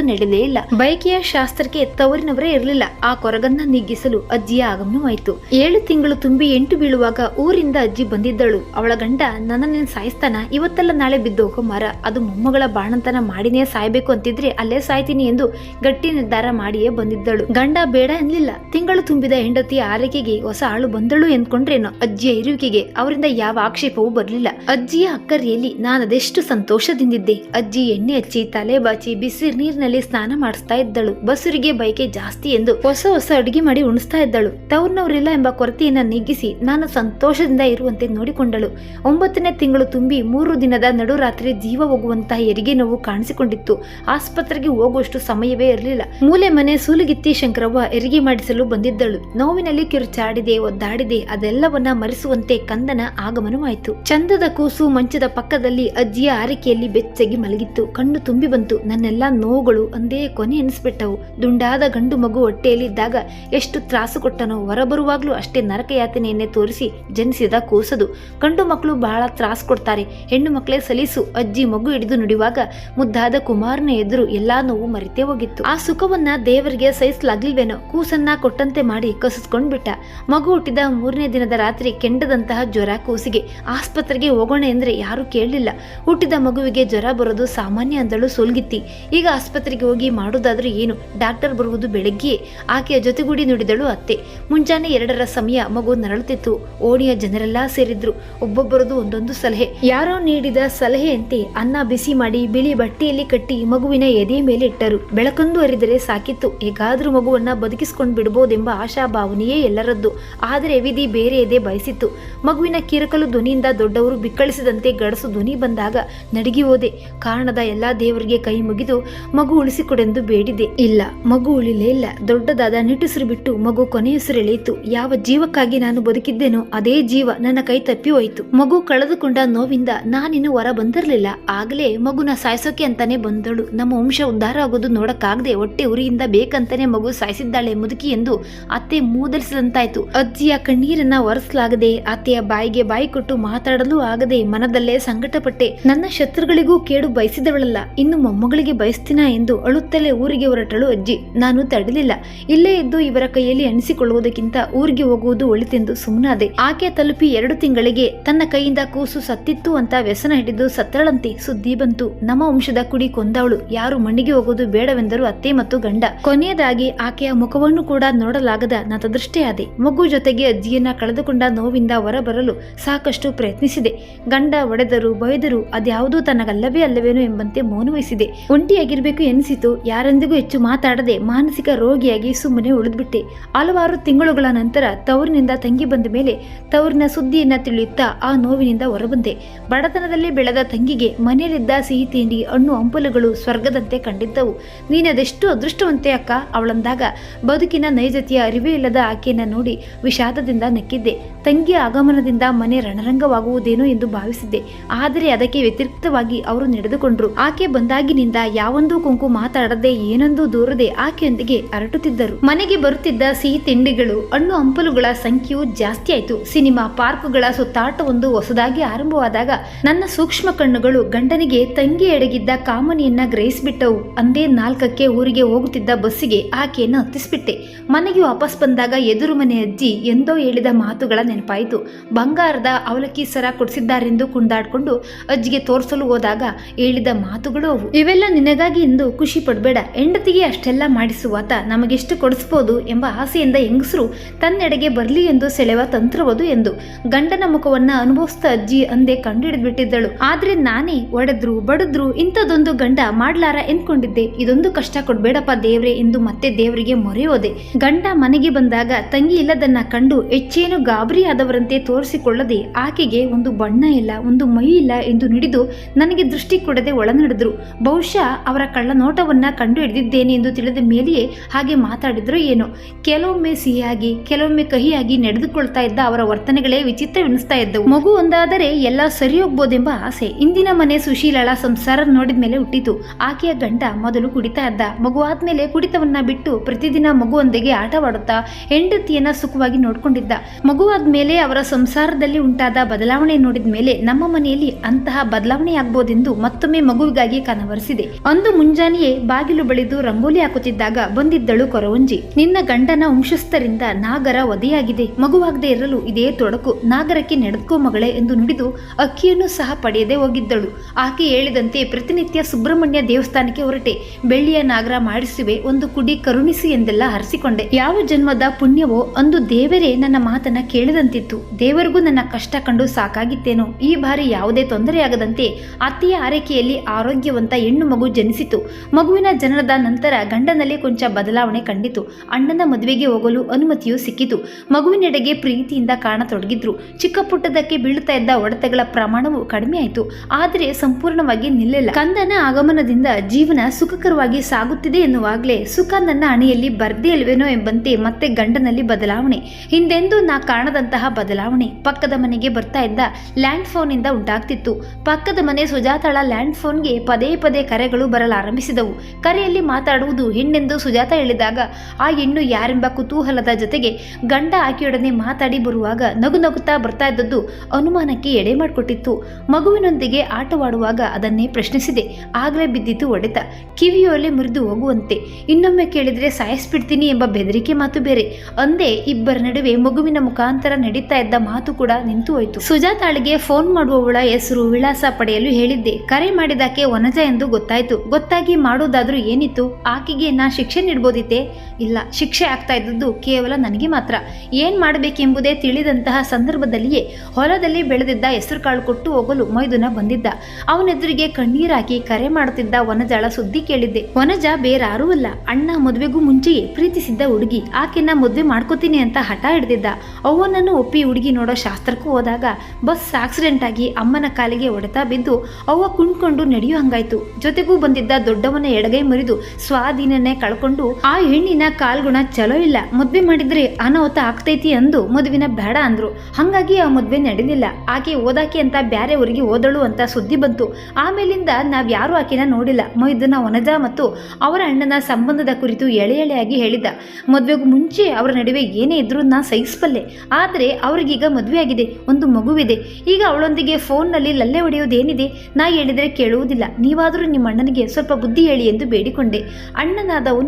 ನಡೆಯಲೇ ಇಲ್ಲ. ಬಯಕೆಯ ಶಾಸ್ತ್ರಕ್ಕೆ ತವರಿನವರೇ ಇರಲಿಲ್ಲ. ಆ ಕೊರಗನ್ನ ನಿಗ್ಗಿಸಲು ಅಜ್ಜಿಯ ಆಗಮನವಾಯಿತು. ಏಳು ತಿಂಗಳು ತುಂಬಿ ಎಂಟು ಬೀಳುವಾಗ ಊರಿಂದ ಅಜ್ಜಿ ಬಂದಿದ್ದಳು. ಅವಳ ಗಂಡ ನನ್ನ ಸಾಯಿಸ್ತಾನ? ಇವತ್ತೆಲ್ಲ ನಾಳೆ ಬಿದ್ದು ಹೋಗೋ ಮರ. ಅದು ಮೊಮ್ಮಗಳ ಬಾಣಂತನ ಮಾಡಿನೇ ಸಾಯ್ಬೇಕು ಅಂತಿದ್ರೆ ಅಲ್ಲೇ ಸಾಯ್ತೀನಿ ಎಂದು ಗಟ್ಟಿ ನಿರ್ಧಾರ ಮಾಡಿಯೇ ಬಂದಿದ್ದಳು. ಗಂಡ, ಬೇಡ ಎನ್ಲಿಲ್ಲ. ತಿಂಗಳು ತುಂಬಿದ ಹೆಂಡತಿಯ ಆರೈಕೆಗೆ ಹೊಸ ಆಳು ಬಂದಳು ಎಂದ್ಕೊಂಡ್ರೇನೋ ಅಜ್ಜಿಯ ಇರುವಿಕೆಗೆ ಅವರಿಂದ ಯಾವ ಆಕ್ಷೇಪವೂ ಬರಲಿಲ್ಲ. ಅಜ್ಜಿಯ ಅಕ್ಕರಿಯಲ್ಲಿ ನಾನದೆಷ್ಟು ಸಂತೋಷದಿಂದಿದ್ದೆ. ಅಜ್ಜಿ ಎಣ್ಣೆ ಹಚ್ಚಿ, ತಲೆ ಬಾಚಿ, ಬಿಸಿ ನೀರಿನಲ್ಲಿ ಸ್ನಾನ ಮಾಡಿಸ್ತಾ ಇದ್ದಳು. ಬಸುರಿಗೆ ಬಯಕೆ ಜಾಸ್ತಿ ಎಂದು ಹೊಸ ಹೊಸ ಅಡುಗೆ ಮಾಡಿ ಉಣಿಸ್ತಾ ಇದ್ದಳು. ತವರ್ನವರಿಲ್ಲ ಎಂಬ ಕೊರತೆಯನ್ನ ನೀಗಿಸಿ ನಾನು ಸಂತೋಷದಿಂದ ಇರುವಂತೆ ನೋಡಿಕೊಂಡಳು. ಒಂಬತ್ತನೇ ತಿಂಗಳು ತುಂಬಿ ಮೂರು ದಿನದ ನಡುರಾತ್ರಿ ಜೀವ ಹೋಗುವಂತಹ ಹೆರಿಗೆ ನೋವು ಕಾಣಿಸಿಕೊಂಡಿತ್ತು. ಆಸ್ಪತ್ರೆಗೆ ಹೋಗುವಷ್ಟು ಸಮಯವೇ ಇರಲಿಲ್ಲ. ಮೂಲೆ ಮನೆ ಸೂಲುಗಿತ್ತಿ ಶಂಕರವ್ವ ಹೆರಿಗೆ ಮಾಡಿಸಲು ಬಂದಿದ್ದಳು. ನೋವಿನಲ್ಲಿ ಕಿರುಚಾಡಿದೆ, ಒದ್ದಾಡಿದೆ, ಅದೆಲ್ಲವನ್ನ ಮರೆಸುವಂತೆ ಕಂದನ ಆಗಮನವಾಯಿತು. ಚಂದದ ಕೂಸು ಮಂಚದ ಪಕ್ಕದಲ್ಲಿ ಅಜ್ಜಿಯ ಆರಿಕೆಯಲ್ಲಿ ಬೆಚ್ಚಗಿ ಮಲಗಿತ್ತು. ಕಣ್ಣು ತುಂಬಿ ಬಂತು. ನನ್ನೆಲ್ಲಾ ನೋವುಗಳು ಅಂದೇ ಕೊನೆ ಎನಿಸ್ಬಿಟ್ಟವು. ದುಂಡಾದ ಗಂಡು ಮಗು ಹೊಟ್ಟೆಯಲ್ಲಿದ್ದಾಗ ಎಷ್ಟು ತ್ರಾಸು ಕೊಟ್ಟನೋ ಹೊರಬರುವಾಗ್ಲೂ ಅಷ್ಟೇ ನರಕ ಯಾತನೆಯನ್ನೇ ತೋರಿಸಿ ಜನಿಸಿದ ಕೂಸದು. ಗಂಡು ಮಕ್ಕಳು ಬಹಳ ತ್ರಾಸು ಕೊಡ್ತಾರೆ. ಹೆಣ್ಣು ಮಕ್ಕಳೇ ಸಲೀಸು, ಅಜ್ಜಿ ಮಗು ಹಿಡಿದು ನುಡಿವಾಗ ಮುದ್ದಾದ ಕುಮಾರನ ಎದುರು ಎಲ್ಲಾ ನೋವು ಮರಿತೇ ಹೋಗಿತ್ತು. ಆ ಸುಖವನ್ನ ದೇವರಿಗೆ ಸಹಿಸಲಾಗಿಲ್ವೇನೋ ಕೂಸನ್ನ ಕೊಟ್ಟಂತೆ ಮಾಡಿ ಕಸಿಸ್ಕೊಂಡ್ ಬಿಟ್ಟ ಮಗು ಹುಟ್ಟಿದ ಮೂರನೇ ದಿನದ ರಾತ್ರಿ ಕೆಂಡದಂತಹ ಜ್ವರ ಕೂಸಿಗೆ. ಆಸ್ಪತ್ರೆಗೆ ಹೋಗೋಣ ಎಂದ್ರೆ ಯಾರು ಕೇಳಲಿಲ್ಲ. ಹುಟ್ಟಿದ ಮಗುವಿಗೆ ಜ್ವರ ಬರೋದು ಸಾಮಾನ್ಯ ಅಂದಳು ಸೋಲ್ಗಿತ್ತಿ. ಈಗ ಆಸ್ಪತ್ರೆಗೆ ಹೋಗಿ ಮಾಡೋದಾದ್ರೂ ಏನು? ಡಾಕ್ಟರ್ ಬರುವುದು ಬೆಳಗ್ಗೆಯೇ ಆಕೆಯ ಜೊತೆಗೂಡಿ ನುಡಿದಳು ಅತ್ತೆ. ಮುಂಜಾನೆ ಎರಡರ ಸಮಯ ಮಗು ನರಳುತ್ತಿತ್ತು. ಓಣಿಯ ಜನರೆಲ್ಲ ಸೇರಿದ್ರು. ಒಬ್ಬೊಬ್ಬರದು ಒಂದೊಂದು ಸಲಹೆ. ಯಾರೋ ನೀಡಿದ ಸಲಹೆಯಂತೆ ಅನ್ನ ಬಿಸಿ ಮಾಡಿ ಬಿಳಿ ಬಟ್ಟೆಯಲ್ಲಿ ಕಟ್ಟಿ ಮಗುವಿನ ಎದೆ ಮೇಲೆ ಇಟ್ಟರು. ಬೆಳಕೊಂದು ಅರಿದರೆ ಸಾಕಿತ್ತು. ಹೇಗಾದ್ರೂ ಮಗುವನ್ನ ಬದುಕಿಸ್ಕೊಂಡು ಬಿಡಬಹುದೆಂಬ ಆಶಾಭಾವನೆಯೇ ಎಲ್ಲರದ್ದು. ಆದರೆ ವಿಧಿ ಬೇರೆ ಎದೆ ಬಯಸಿತ್ತು. ಮಗುವಿನ ಕಿರಕಲು ಧ್ವನಿಯಿಂದ ದೊಡ್ಡವರು ಬಿಕ್ಕಳಿಸಿದಂತೆ ಗಡಸು ಧ್ವನಿ ಬಂದಾಗ ನಡಗಿ ಹೋದೆ. ಕಾರಣದ ಎಲ್ಲಾ ದೇವರಿಗೆ ಕೈ ಮುಗಿದು ಮಗು ಉಳಿಸಿಕೊಡೆಂದು ಬೇಡಿದೆ. ಇಲ್ಲ, ಮಗು ಉಳಿಲೇ ಇಲ್ಲ. ದೊಡ್ಡದಾದ ನಿಟ್ಟುಸಿರು ಬಿಟ್ಟು ಮಗು ಕೊನೆಯುಸಿರೆಳೆಯಿತು ಯಾವ ಜೀವಕ್ಕಾಗಿ ನಾನು ಬದುಕಿದ್ದೇನೋ ಅದೇ ಜೀವ ನನ್ನ ಕೈ ತಪ್ಪಿ ಹೋಯಿತು. ಮಗು ಕಳೆದುಕೊಂಡ ನೋವಿಂದ ನಾನಿನ್ನು ಹೊರ ಬಂದಿರಲಿಲ್ಲ. ಆಗಲೇ ಮಗುನ ಸಾಯಿಸೋಕೆ ಅಂತಾನೆ ಬಂದಳು. ನಮ್ಮ ವಂಶ ಉದ್ಧಾರ ಆಗೋದು ನೋಡಕ್ಕಾಗದೆ ಹೊಟ್ಟೆ ಉರಿಯಿಂದ ಬೇಕಂತಾನೆ ಮಗು ಸಾಯಿಸಿದ್ದಾಳೆ ಮುದುಕಿ ಎಂದು ಅತ್ತೆ ಮೂದರಿಸಿದಂತಾಯ್ತು ಅಜ್ಜಿಯ ಕಣ್ಣೀರನ್ನ ಒರೆಸಲಾಗದೆ ಅತ್ತೆಯ ಬಾಯಿಗೆ ಬಾಯಿ ಕೊಟ್ಟು ಮಾತಾಡಲು ಆಗದೆ ಮನದಲ್ಲೇ ಸಂಕಟಪಟ್ಟೆ. ನನ್ನ ಶತ್ರುಗಳಿಗೂ ಕೇಡು ಬಯಸಿದವಳಲ್ಲ. ಇನ್ನು ಮೊಮ್ಮಗಳಿಗೆ ಬಯಸ್ತೀನಾ ಎಂದು ಅಳುತ್ತಲೇ ಊರಿಗೆ ಹೊರಟಳು ಅಜ್ಜಿ. ನಾನು ತಡಲಿಲ್ಲ ಇಲ್ಲೇ ಇದ್ದು ಇವರ ಕೈಯಲ್ಲಿ ಅಣಿಸಿಕೊಳ್ಳುವುದಕ್ಕಿಂತ ಊರಿಗೆ ಹೋಗುವುದು ಒಳಿತೆಂದು ಸುಮ್ಮನಾದೆ ಆಕೆ ತಲುಪಿ ಎರಡು ತಿಂಗಳಿಗೆ ತನ್ನ ಕೈಯಿಂದ ಕೂಸು ಸತ್ತಿತ್ತು ಅಂತ ವ್ಯಸನ ಹಿಡಿದು ಸತ್ತಳಂತೆ ಸುದ್ದಿ ಬಂತು. ನಮ್ಮ ವಂಶದ ಕುಡಿ ಕೊಂದವಳು ಯಾರು ಮಣ್ಣಿಗೆ ಹೋಗುವುದು ಬೇಡವೆಂದರು ಅತ್ತೆ ಮತ್ತು ಗಂಡ. ಕೊನೆಯದಾಗಿ ಆಕೆಯ ಮುಖವನ್ನು ಕೂಡ ನೋಡಲಾಗದ ನತದೃಷ್ಟೆಯಾದೆ. ಮಗು ಜೊತೆಗೆ ಅಜ್ಜಿಯನ್ನ ಕಳೆದುಕೊಂಡ ನೋವಿಂದ ಹೊರಬರಲು ಸಾಕಷ್ಟು ಪ್ರಯತ್ನಿಸಿದೆ. ಗಂಡ ಒಡೆದರು, ಬೈದರು, ಅದ್ಯಾವುದೂ ತನಗಲ್ಲವೇ ಅಲ್ಲವೇನೋ ಎಂಬಂತೆ ಮೌನವಹಿಸಿದೆ. ಒಂಟಿಯಾಗಿರ್ಬೇಕು ಎನಿಸಿತು ಯಾರೊಂದಿಗೂ ಹೆಚ್ಚು ಮಾತಾಡದೆ ಮಾನಸಿಕ ರೋಗಿಯಾಗಿ ಸುಮ್ಮನೆ ಉಳಿದ್ಬಿಟ್ಟೆ. ಹಲವಾರು ತಿಂಗಳುಗಳ ನಂತರ ತವರಿನಿಂದ ತಂಗಿ ಬಂದ ಮೇಲೆ ತವರಿನ ಸುದ್ದಿಯನ್ನ ತಿಳಿಯುತ್ತಾ ಆ ನೋವಿನಿಂದ ಹೊರಬಂದೆ. ಬಡತನದಲ್ಲಿ ಬೆಳೆದ ತಂಗಿಗೆ ಮನೆಯಲ್ಲಿದ್ದ ಸಿಹಿ ತಿಂಡಿ, ಹಣ್ಣು, ಹಂಪಲುಗಳು ಸ್ವರ್ಗದಂತೆ ಕಂಡಿದ್ದವು. ನೀನದೆಷ್ಟು ಅದೃಷ್ಟವಂತೆ ಅಕ್ಕ? ಅವಳಂದಾಗ ಬದುಕಿನ ನೈಜತೆಯ ಅರಿವೇ ಇಲ್ಲದ ಆಕೆಯನ್ನ ನೋಡಿ ವಿಷಾದದಿಂದ ನಕ್ಕಿದ್ದೆ. ತಂಗಿಯ ಆಗಮನದಿಂದ ಮನೆ ರಣರಂಗವಾಗುವುದೇನೋ ಎಂದು ಭಾವಿಸಿದ್ದೆ. ಆದರೆ ಅದಕ್ಕೆ ವ್ಯತಿರಿಕ್ತವಾಗಿ ಅವರು ನಡೆದುಕೊಂಡ್ರು. ಆಕೆ ಬಂದಾಗಿನಿಂದ ಯಾವೊಂದು ಕುಂಕು ಮಾತಾಡದೆ ಏನೊಂದು ದೂರದೆ ಆಕೆಯೊಂದಿಗೆ ಅರಟುತ್ತಿದ್ದರು. ಮನೆಗೆ ಬರುತ್ತಿದ್ದ ಸಿಹಿ ತಿಂಡಿಗಳು, ಹಣ್ಣು ಹಂಪಲುಗಳ ಸಂಖ್ಯೆಯು ಜಾಸ್ತಿ ಆಯಿತು. ಸಿನಿಮಾ ಪಾರ್ಕ್ಗಳ ಸುತ್ತಾಟವೊಂದು ಹೊಸದಾಗಿ ಆರಂಭವಾದಾಗ ನನ್ನ ಸೂಕ್ಷ್ಮ ಕಣ್ಣುಗಳು ಗಂಡನಿಗೆ ತಂಗಿ ಎಡಗಿದ್ದ ಕಾಮನಿಯನ್ನ ಗ್ರಹಿಸಿಬಿಟ್ಟವು. ಅಂದೇ ನಾಲ್ಕಕ್ಕೆ ಊರಿಗೆ ಹೋಗುತ್ತಿದ್ದ ಬಸ್ಸಿಗೆ ಆಕೆಯನ್ನು ಹತ್ತಿಸ್ಬಿಟ್ಟೆ. ಮನೆಗೆ ವಾಪಸ್ ಬಂದಾಗ ಎದುರು ಮನೆ ಅಜ್ಜಿ ಎಂದೋ ಹೇಳಿದ ಮಾತುಗಳ ನೆನಪಾಯಿತು. ಬಂಗಾರದ ಅವಲಕ್ಕಿ ಸರ ಕೊಡಿಸಿದ್ದಾರೆಂದು ಕುಂದಾಡ್ಕೊಂಡು ಅಜ್ಜಿಗೆ ತೋರಿಸಲು ಹೋದಾಗ ಹೇಳಿದ ಮಾತುಗಳು ಅವು. ಇವೆಲ್ಲ ನಿನಗಾಗಿ ಎಂದು ಖುಷಿ ಪಡಬೇಡ. ಹೆಂಡತಿಗೆ ಅಷ್ಟೆಲ್ಲ ಮಾಡಿಸುವಾತ ನಮಗೆಷ್ಟು ಕೊಡಿಸ್ಬೋದು ಎಂಬ ಆಸೆಯಿಂದ ಹೆಂಗಸರು ತನ್ನೆಡೆಗೆ ಬರಲಿ ಎಂದು ಸೆಳೆವ ತಂತ್ರವದು ಎಂದು ಗಂಡನ ಮುಖವನ್ನ ಅನುಭವಿಸ್ತಾ ಅಜ್ಜಿ ಅಂದೆ ಕಂಡುಹಿಡಿದ್ಬಿಟ್ಟಿದ್ದಳು. ಆದ್ರೆ ನಾನೇ ಒಡೆದ್ರು, ಬಡದ್ರು ಇಂಥದೊಂದು ಗಂಡ ಮಾಡ್ಲಾರ ಎಂದ್ಕೊಂಡಿದ್ದೆ. ಇದೊಂದು ಕಷ್ಟ ಕೊಡ್ಬೇಡಪ್ಪ ದೇವ್ರೆ ಎಂದು ಮತ್ತೆ ದೇವರಿಗೆ ಮೊರೆ ಹೋದೆ ಗಂಡ ಮನೆಗೆ ಬಂದಾಗ ತಂಗಿ ಇಲ್ಲದನ್ನ ಕಂಡು ಹೆಚ್ಚೇನು ಗಾಬರಿ ಆದವರಂತೆ ತೋರಿಸಿಕೊಳ್ಳದೆ ಆಕೆಗೆ ಒಂದು ಬಣ್ಣ ಇಲ್ಲ, ಒಂದು ಮೈ ಇಲ್ಲ ಎಂದು ನಿಡಿದು ನನಗೆ ದೃಷ್ಟಿ ಕೊಡದೆ ಒಳನಡೆದ್ರು. ಬಹುಶಃ ಅವರ ಕಳ್ಳ ನೋಟವನ್ನ ಕಂಡು ಹಿಡಿದಿದ್ದೇನೆ ಎಂದು ತಿಳಿದ ಮೇಲೆ ತಿಳಿಯದೆಯೇ ಹಾಗೆ ಮಾತಾಡಿದ್ರೋ ಏನು. ಕೆಲವೊಮ್ಮೆ ಸಿಹಿಯಾಗಿ, ಕೆಲವೊಮ್ಮೆ ಕಹಿಯಾಗಿ ನಡೆದುಕೊಳ್ತಾ ಇದ್ದ ಅವರ ವರ್ತನೆಗಳೇ ವಿಚಿತ್ರವೆನಿಸ್ತಾ ಇದ್ದವು. ಮಗು ಒಂದಾದರೆ ಎಲ್ಲ ಸರಿ ಹೋಗ್ಬೋದೆಂಬ ಆಸೆ. ಇಂದಿನ ಮನೆ ಸುಶೀಲಳ ಸಂಸಾರ ನೋಡಿದ ಮೇಲೆ ಹುಟ್ಟಿತು. ಆಕೆಯ ಗಂಡ ಮೊದಲು ಕುಡಿತಾ ಇದ್ದ. ಮಗು ಆದ್ಮೇಲೆ ಕುಡಿತವನ್ನ ಬಿಟ್ಟು ಪ್ರತಿದಿನ ಮಗುವೊಂದಿಗೆ ಆಟವಾಡುತ್ತಾ ಹೆಂಡತಿಯನ್ನ ಸುಖವಾಗಿ ನೋಡಿಕೊಂಡಿದ್ದ. ಮಗುವಾದ ಮೇಲೆ ಅವರ ಸಂಸಾರದಲ್ಲಿ ಉಂಟಾದ ಬದಲಾವಣೆ ನೋಡಿದ ಮೇಲೆ ನಮ್ಮ ಮನೆಯಲ್ಲಿ ಅಂತಹ ಬದಲಾವಣೆ ಆಗ್ಬೋದೆಂದು ಮತ್ತೊಮ್ಮೆ ಮಗುವಿಗಾಗಿ ಕನವರಿಸಿದೆ. ಅಂದು ಮುಂಜಾನೆಯೇ ಬಾಗಿಲು ಬಳಿದು ರಂಗೋಲಿ ಹಾಕುತ್ತಿದ್ದಾಗ ಬಂದಿದ್ದಳು ಕೊರವಂಜಿ. ನಿನ್ನ ಗಂಡನ ವಂಶಸ್ಥರಿಂದ ನಾಗರ ವಧೆಯಾಗಿದೆ. ಮಗುವಾಗದೇ ಇರಲು ಇದೇ ತೊಡಕು. ನಾಗರಕ್ಕೆ ನಡೆದುಕೋ ಮಗಳೇ ಎಂದು ನುಡಿದು ಅಕ್ಕಿಯನ್ನು ಸಹ ಪಡೆಯದೆ ಹೋಗಿದ್ದಳು. ಆಕೆ ಹೇಳಿದಂತೆ ಪ್ರತಿನಿತ್ಯ ಸುಬ್ರಹ್ಮಣ್ಯ ದೇವಸ್ಥಾನಕ್ಕೆ ಹೊರಟೆ. ಬೆಳ್ಳಿಯ ನಾಗರ ಮಾಡಿಸುವೆ, ಒಂದು ಕುಡಿ ಕರುಣಿಸಿ ಎಂದೆಲ್ಲ ಹರಿಸಿಕೊಂಡೆ. ಯಾವ ಜನ್ಮದ ಪುಣ್ಯವೋ ಅಂದು ದೇವರೇ ನನ್ನ ಮಾತನ್ನ ಕೇಳಿದಂತಿತ್ತು. ದೇವರಿಗೂ ನನ್ನ ಕಷ್ಟ ಕಂಡು ಸಾಕಾಗಿತ್ತೇನೋ. ಈ ಬಾರಿ ಯಾವುದೇ ತೊಂದರೆಯಾಗದಂತೆ ಅತ್ತೆಯ ಆರೈಕೆಯಲ್ಲಿ ಆರೋಗ್ಯವಂತ ಹೆಣ್ಣು ಮಗು ಜನಿಸಿತು. ಮಗುವಿನ ಜನನದ ನಂತರ ಗಂಡನಲ್ಲಿ ಕೊಂಚ ಬದಲಾವಣೆ ಕಂಡಿತು. ಅಣ್ಣನ ಮದುವೆಗೆ ಹೋಗಲು ಅನುಮತಿಯೂ ಸಿಕ್ಕಿತು. ಮಗುವಿನೆಡೆಗೆ ಪ್ರೀತಿಯಿಂದ ಕಾಣತೊಡಗಿದ್ರು. ಚಿಕ್ಕ ಪುಟ್ಟದಕ್ಕೆ ಬೀಳುತ್ತಾ ಇದ್ದ ಒಡೆತಗಳ ಪ್ರಮಾಣವು ಕಡಿಮೆಯಾಯಿತು. ಆದರೆ ಸಂಪೂರ್ಣವಾಗಿ ನಿಲ್ಲಲ್ಲ. ಕಂದನ ಆಗಮನದಿಂದ ಜೀವನ ಸುಖಕರವಾಗಿ ಸಾಗುತ್ತಿದೆ ಎನ್ನುವಾಗಲೇ ಸುಖ ನನ್ನ ಹಣೆಯಲ್ಲಿ ಬರ್ದೇ ಇಲ್ವೇನೋ ಎಂಬಂತೆ ಮತ್ತೆ ಗಂಡನಲ್ಲಿ ಬದಲಾವಣೆ. ಹಿಂದೆಂದೂ ನಾ ಕಾಣದಂತಹ ಬದಲಾವಣೆ. ಪಕ್ಕದ ಮನೆಗೆ ಬರ್ತಾ ಇದ್ದ ಲ್ಯಾಂಡ್ ಫೋನಿಂದ ಉಂಟಾಗ್ತಿತ್ತು. ಪಕ್ಕದ ಮನೆ ಸುಜಾತಳ ಲ್ಯಾಂಡ್ ಫೋನ್ಗೆ ಪದೇ ಪದೇ ಕರೆಗಳು ಬರಲಾರಂಭಿಸಿದವು. ಕರೆಯಲ್ಲಿ ಮಾತಾಡುವುದು ಹೆಣ್ಣೆಂದು ಸುಜಾತ ಹೇಳಿದಾಗ, ಆ ಹೆಣ್ಣು ಯಾರೆಂಬ ಕುತೂಹಲದ ಜೊತೆಗೆ ಗಂಡ ಆಕೆಯೊಡನೆ ಮಾತಾಡಿ ಬರುವಾಗ ನಗು ನಗುತ್ತಾ ಬರ್ತಾ ಇದ್ದದ್ದು ಅನುಮಾನಕ್ಕೆ ಎಡೆ ಮಾಡಿಕೊಟ್ಟಿತ್ತು. ಮಗುವಿನೊಂದಿಗೆ ಆಟವಾಡುವಾಗ ಅದನ್ನೇ ಪ್ರಶ್ನಿಸಿದೆ. ಆಗಲೇ ಬಿದ್ದಿತು ಒಡೆತ ಕಿವಿಯೊಲೆ ಮುರಿದು ಹೋಗುವಂತೆ. ಇನ್ನೊಮ್ಮೆ ಕೇಳಿದರೆ ಸಾಯಿಸ್ಬಿಡ್ತೀನಿ ಎಂಬ ಬೆದರಿಕೆ ಮಾತು ಬೇರೆ. ಅಂದೇ ಇಬ್ಬರ ನಡುವೆ ಮಗುವಿನ ಮುಖಾಂತರ ನಡೀತಾ ಇದ್ದ ಮಾತು ಕೂಡ ನಿಂತು ಹೋಯಿತು. ಸುಜಾತಾಳಿಗೆ ಫೋನ್ ಮಾಡುವವಳ ಹೆಸರು ವಿಳಾಸ ಪಡೆಯಲು ಹೇಳಿದ್ದೆ. ಕರೆ ಮಾಡಿದಾಕೆ ವನಜ ಎಂದು ಗೊತ್ತಾಯಿತು. ಗೊತ್ತಾಗಿ ಮಾಡೋದಾದ್ರೂ ಏನಿತ್ತು? ಆಕೆಗೆ ನಾ ನೀಡ್ಬೋದಿತ್ತೆ? ಇಲ್ಲ, ಶಿಕ್ಷೆ ಆಗ್ತಾ ಇದ್ದದ್ದು ಕೇವಲ ನನಗೆ ಮಾತ್ರ. ಏನು ಮಾಡಬೇಕೆಂಬುದೇ ತಿಳಿದಂತಹ ಸಂದರ್ಭದಲ್ಲಿಯೇ ಹೊಲದಲ್ಲಿ ಬೆಳೆದಿದ್ದ ಹೆಸರು ಕಾಳು ಕೊಟ್ಟು ಹೋಗಲು ಮೈದುನ ಬಂದಿದ್ದ. ಅವನೆದುರಿಗೆ ಕಣ್ಣೀರಾಕಿ ಕರೆ ಮಾಡುತ್ತಿದ್ದ ವನಜಾಳ ಸುದ್ದಿ ಕೇಳಿದ್ದೆ. ವನಜ ಬೇರಾರೂ ಅಲ್ಲ, ಅಣ್ಣ ಮದುವೆಗೂ ಮುಂಚೆಯೇ ಪ್ರೀತಿಸಿದ್ದ ಹುಡುಗಿ. ಆಕೆನ ಮದುವೆ ಮಾಡ್ಕೋತೀನಿ ಅಂತ ಹಠ ಹಿಡಿದಿದ್ದ. ಅವ್ವನನ್ನು ಒಪ್ಪಿ ಹುಡುಗಿ ನೋಡೋ ಶಾಸ್ತ್ರಕ್ಕೂ ಹೋದಾಗ ಬಸ್ ಆಕ್ಸಿಡೆಂಟ್ ಆಗಿ ಅಮ್ಮನ ಕಾಲಿಗೆ ಹೊಡೆತ ಬಿದ್ದು ಅವ್ವ ಕುಣ್ಕೊಂಡು ನಡೆಯೋ ಹಂಗಾಯ್ತು. ಜೊತೆಗೂ ಬಂದಿದ್ದ ದೊಡ್ಡವನ ಎಡಗೈ ಮುರಿದು ಸ್ವಾಧೀನನೇ ಕಳ್ಕೊಂಡು ಆ ಹೆಣ್ಣಿನ ಕಾಲ್ಗುಣ ಚಲೋ ಇಲ್ಲ. ಮದ್ವೆ ಮಾಡಿದ್ರೆ ಅನಾಹುತ ಆಗ್ತೈತಿ ಅಂದು ಮದುವಿನ ಬೇಡ ಅಂದ್ರು. ಹಂಗಾಗಿ ಆ ಮದ್ವೆ ನಡೆದಿಲ್ಲ. ಆಕೆ ಓದಾಕೆ ಅಂತ ಬ್ಯಾರೆ ಊರಿಗೆ ಓದಳು ಅಂತ ಸುದ್ದಿ ಬಂತು. ಆಮೇಲಿಂದ ನಾವ್ ಯಾರು ಆಕೆನ ನೋಡಿಲ್ಲ. ಮೊಯ್ದನ ವನಜಾ ಮತ್ತು ಅವರ ಅಣ್ಣನ ಸಂಬಂಧದ ಕುರಿತು ಎಳೆ ಎಳೆಯಾಗಿ ಹೇಳಿದ್ದ ಮದ್ವೆಗೂ ಮುಂಚೆ ಅವರ ನಡುವೆ ಏನೇ ಇದ್ರೂ ನಾ ಸಹಿಸಬಲ್ಲೆ ಆದರೆ ಅವ್ರಿಗೀಗ ಮದುವೆ ಆಗಿದೆ ಒಂದು ಮಗುವಿದೆ. ಈಗ ಅವಳೊಂದಿಗೆ ಫೋನ್ನಲ್ಲಿ ಲಲ್ಲೆ ಹೊಡೆಯೋದೇನಿದೆ ನಾ ಹೇಳಿದರೆ ಕೇಳುವುದಿಲ್ಲ. ನೀವಾದರೂ ನಿಮ್ಮ ಅಣ್ಣನಿಗೆ ಸ್ವಲ್ಪ ಬುದ್ಧಿ ಹೇಳಿ ಎಂದು ಬೇಡಿಕೊಂಡೆ.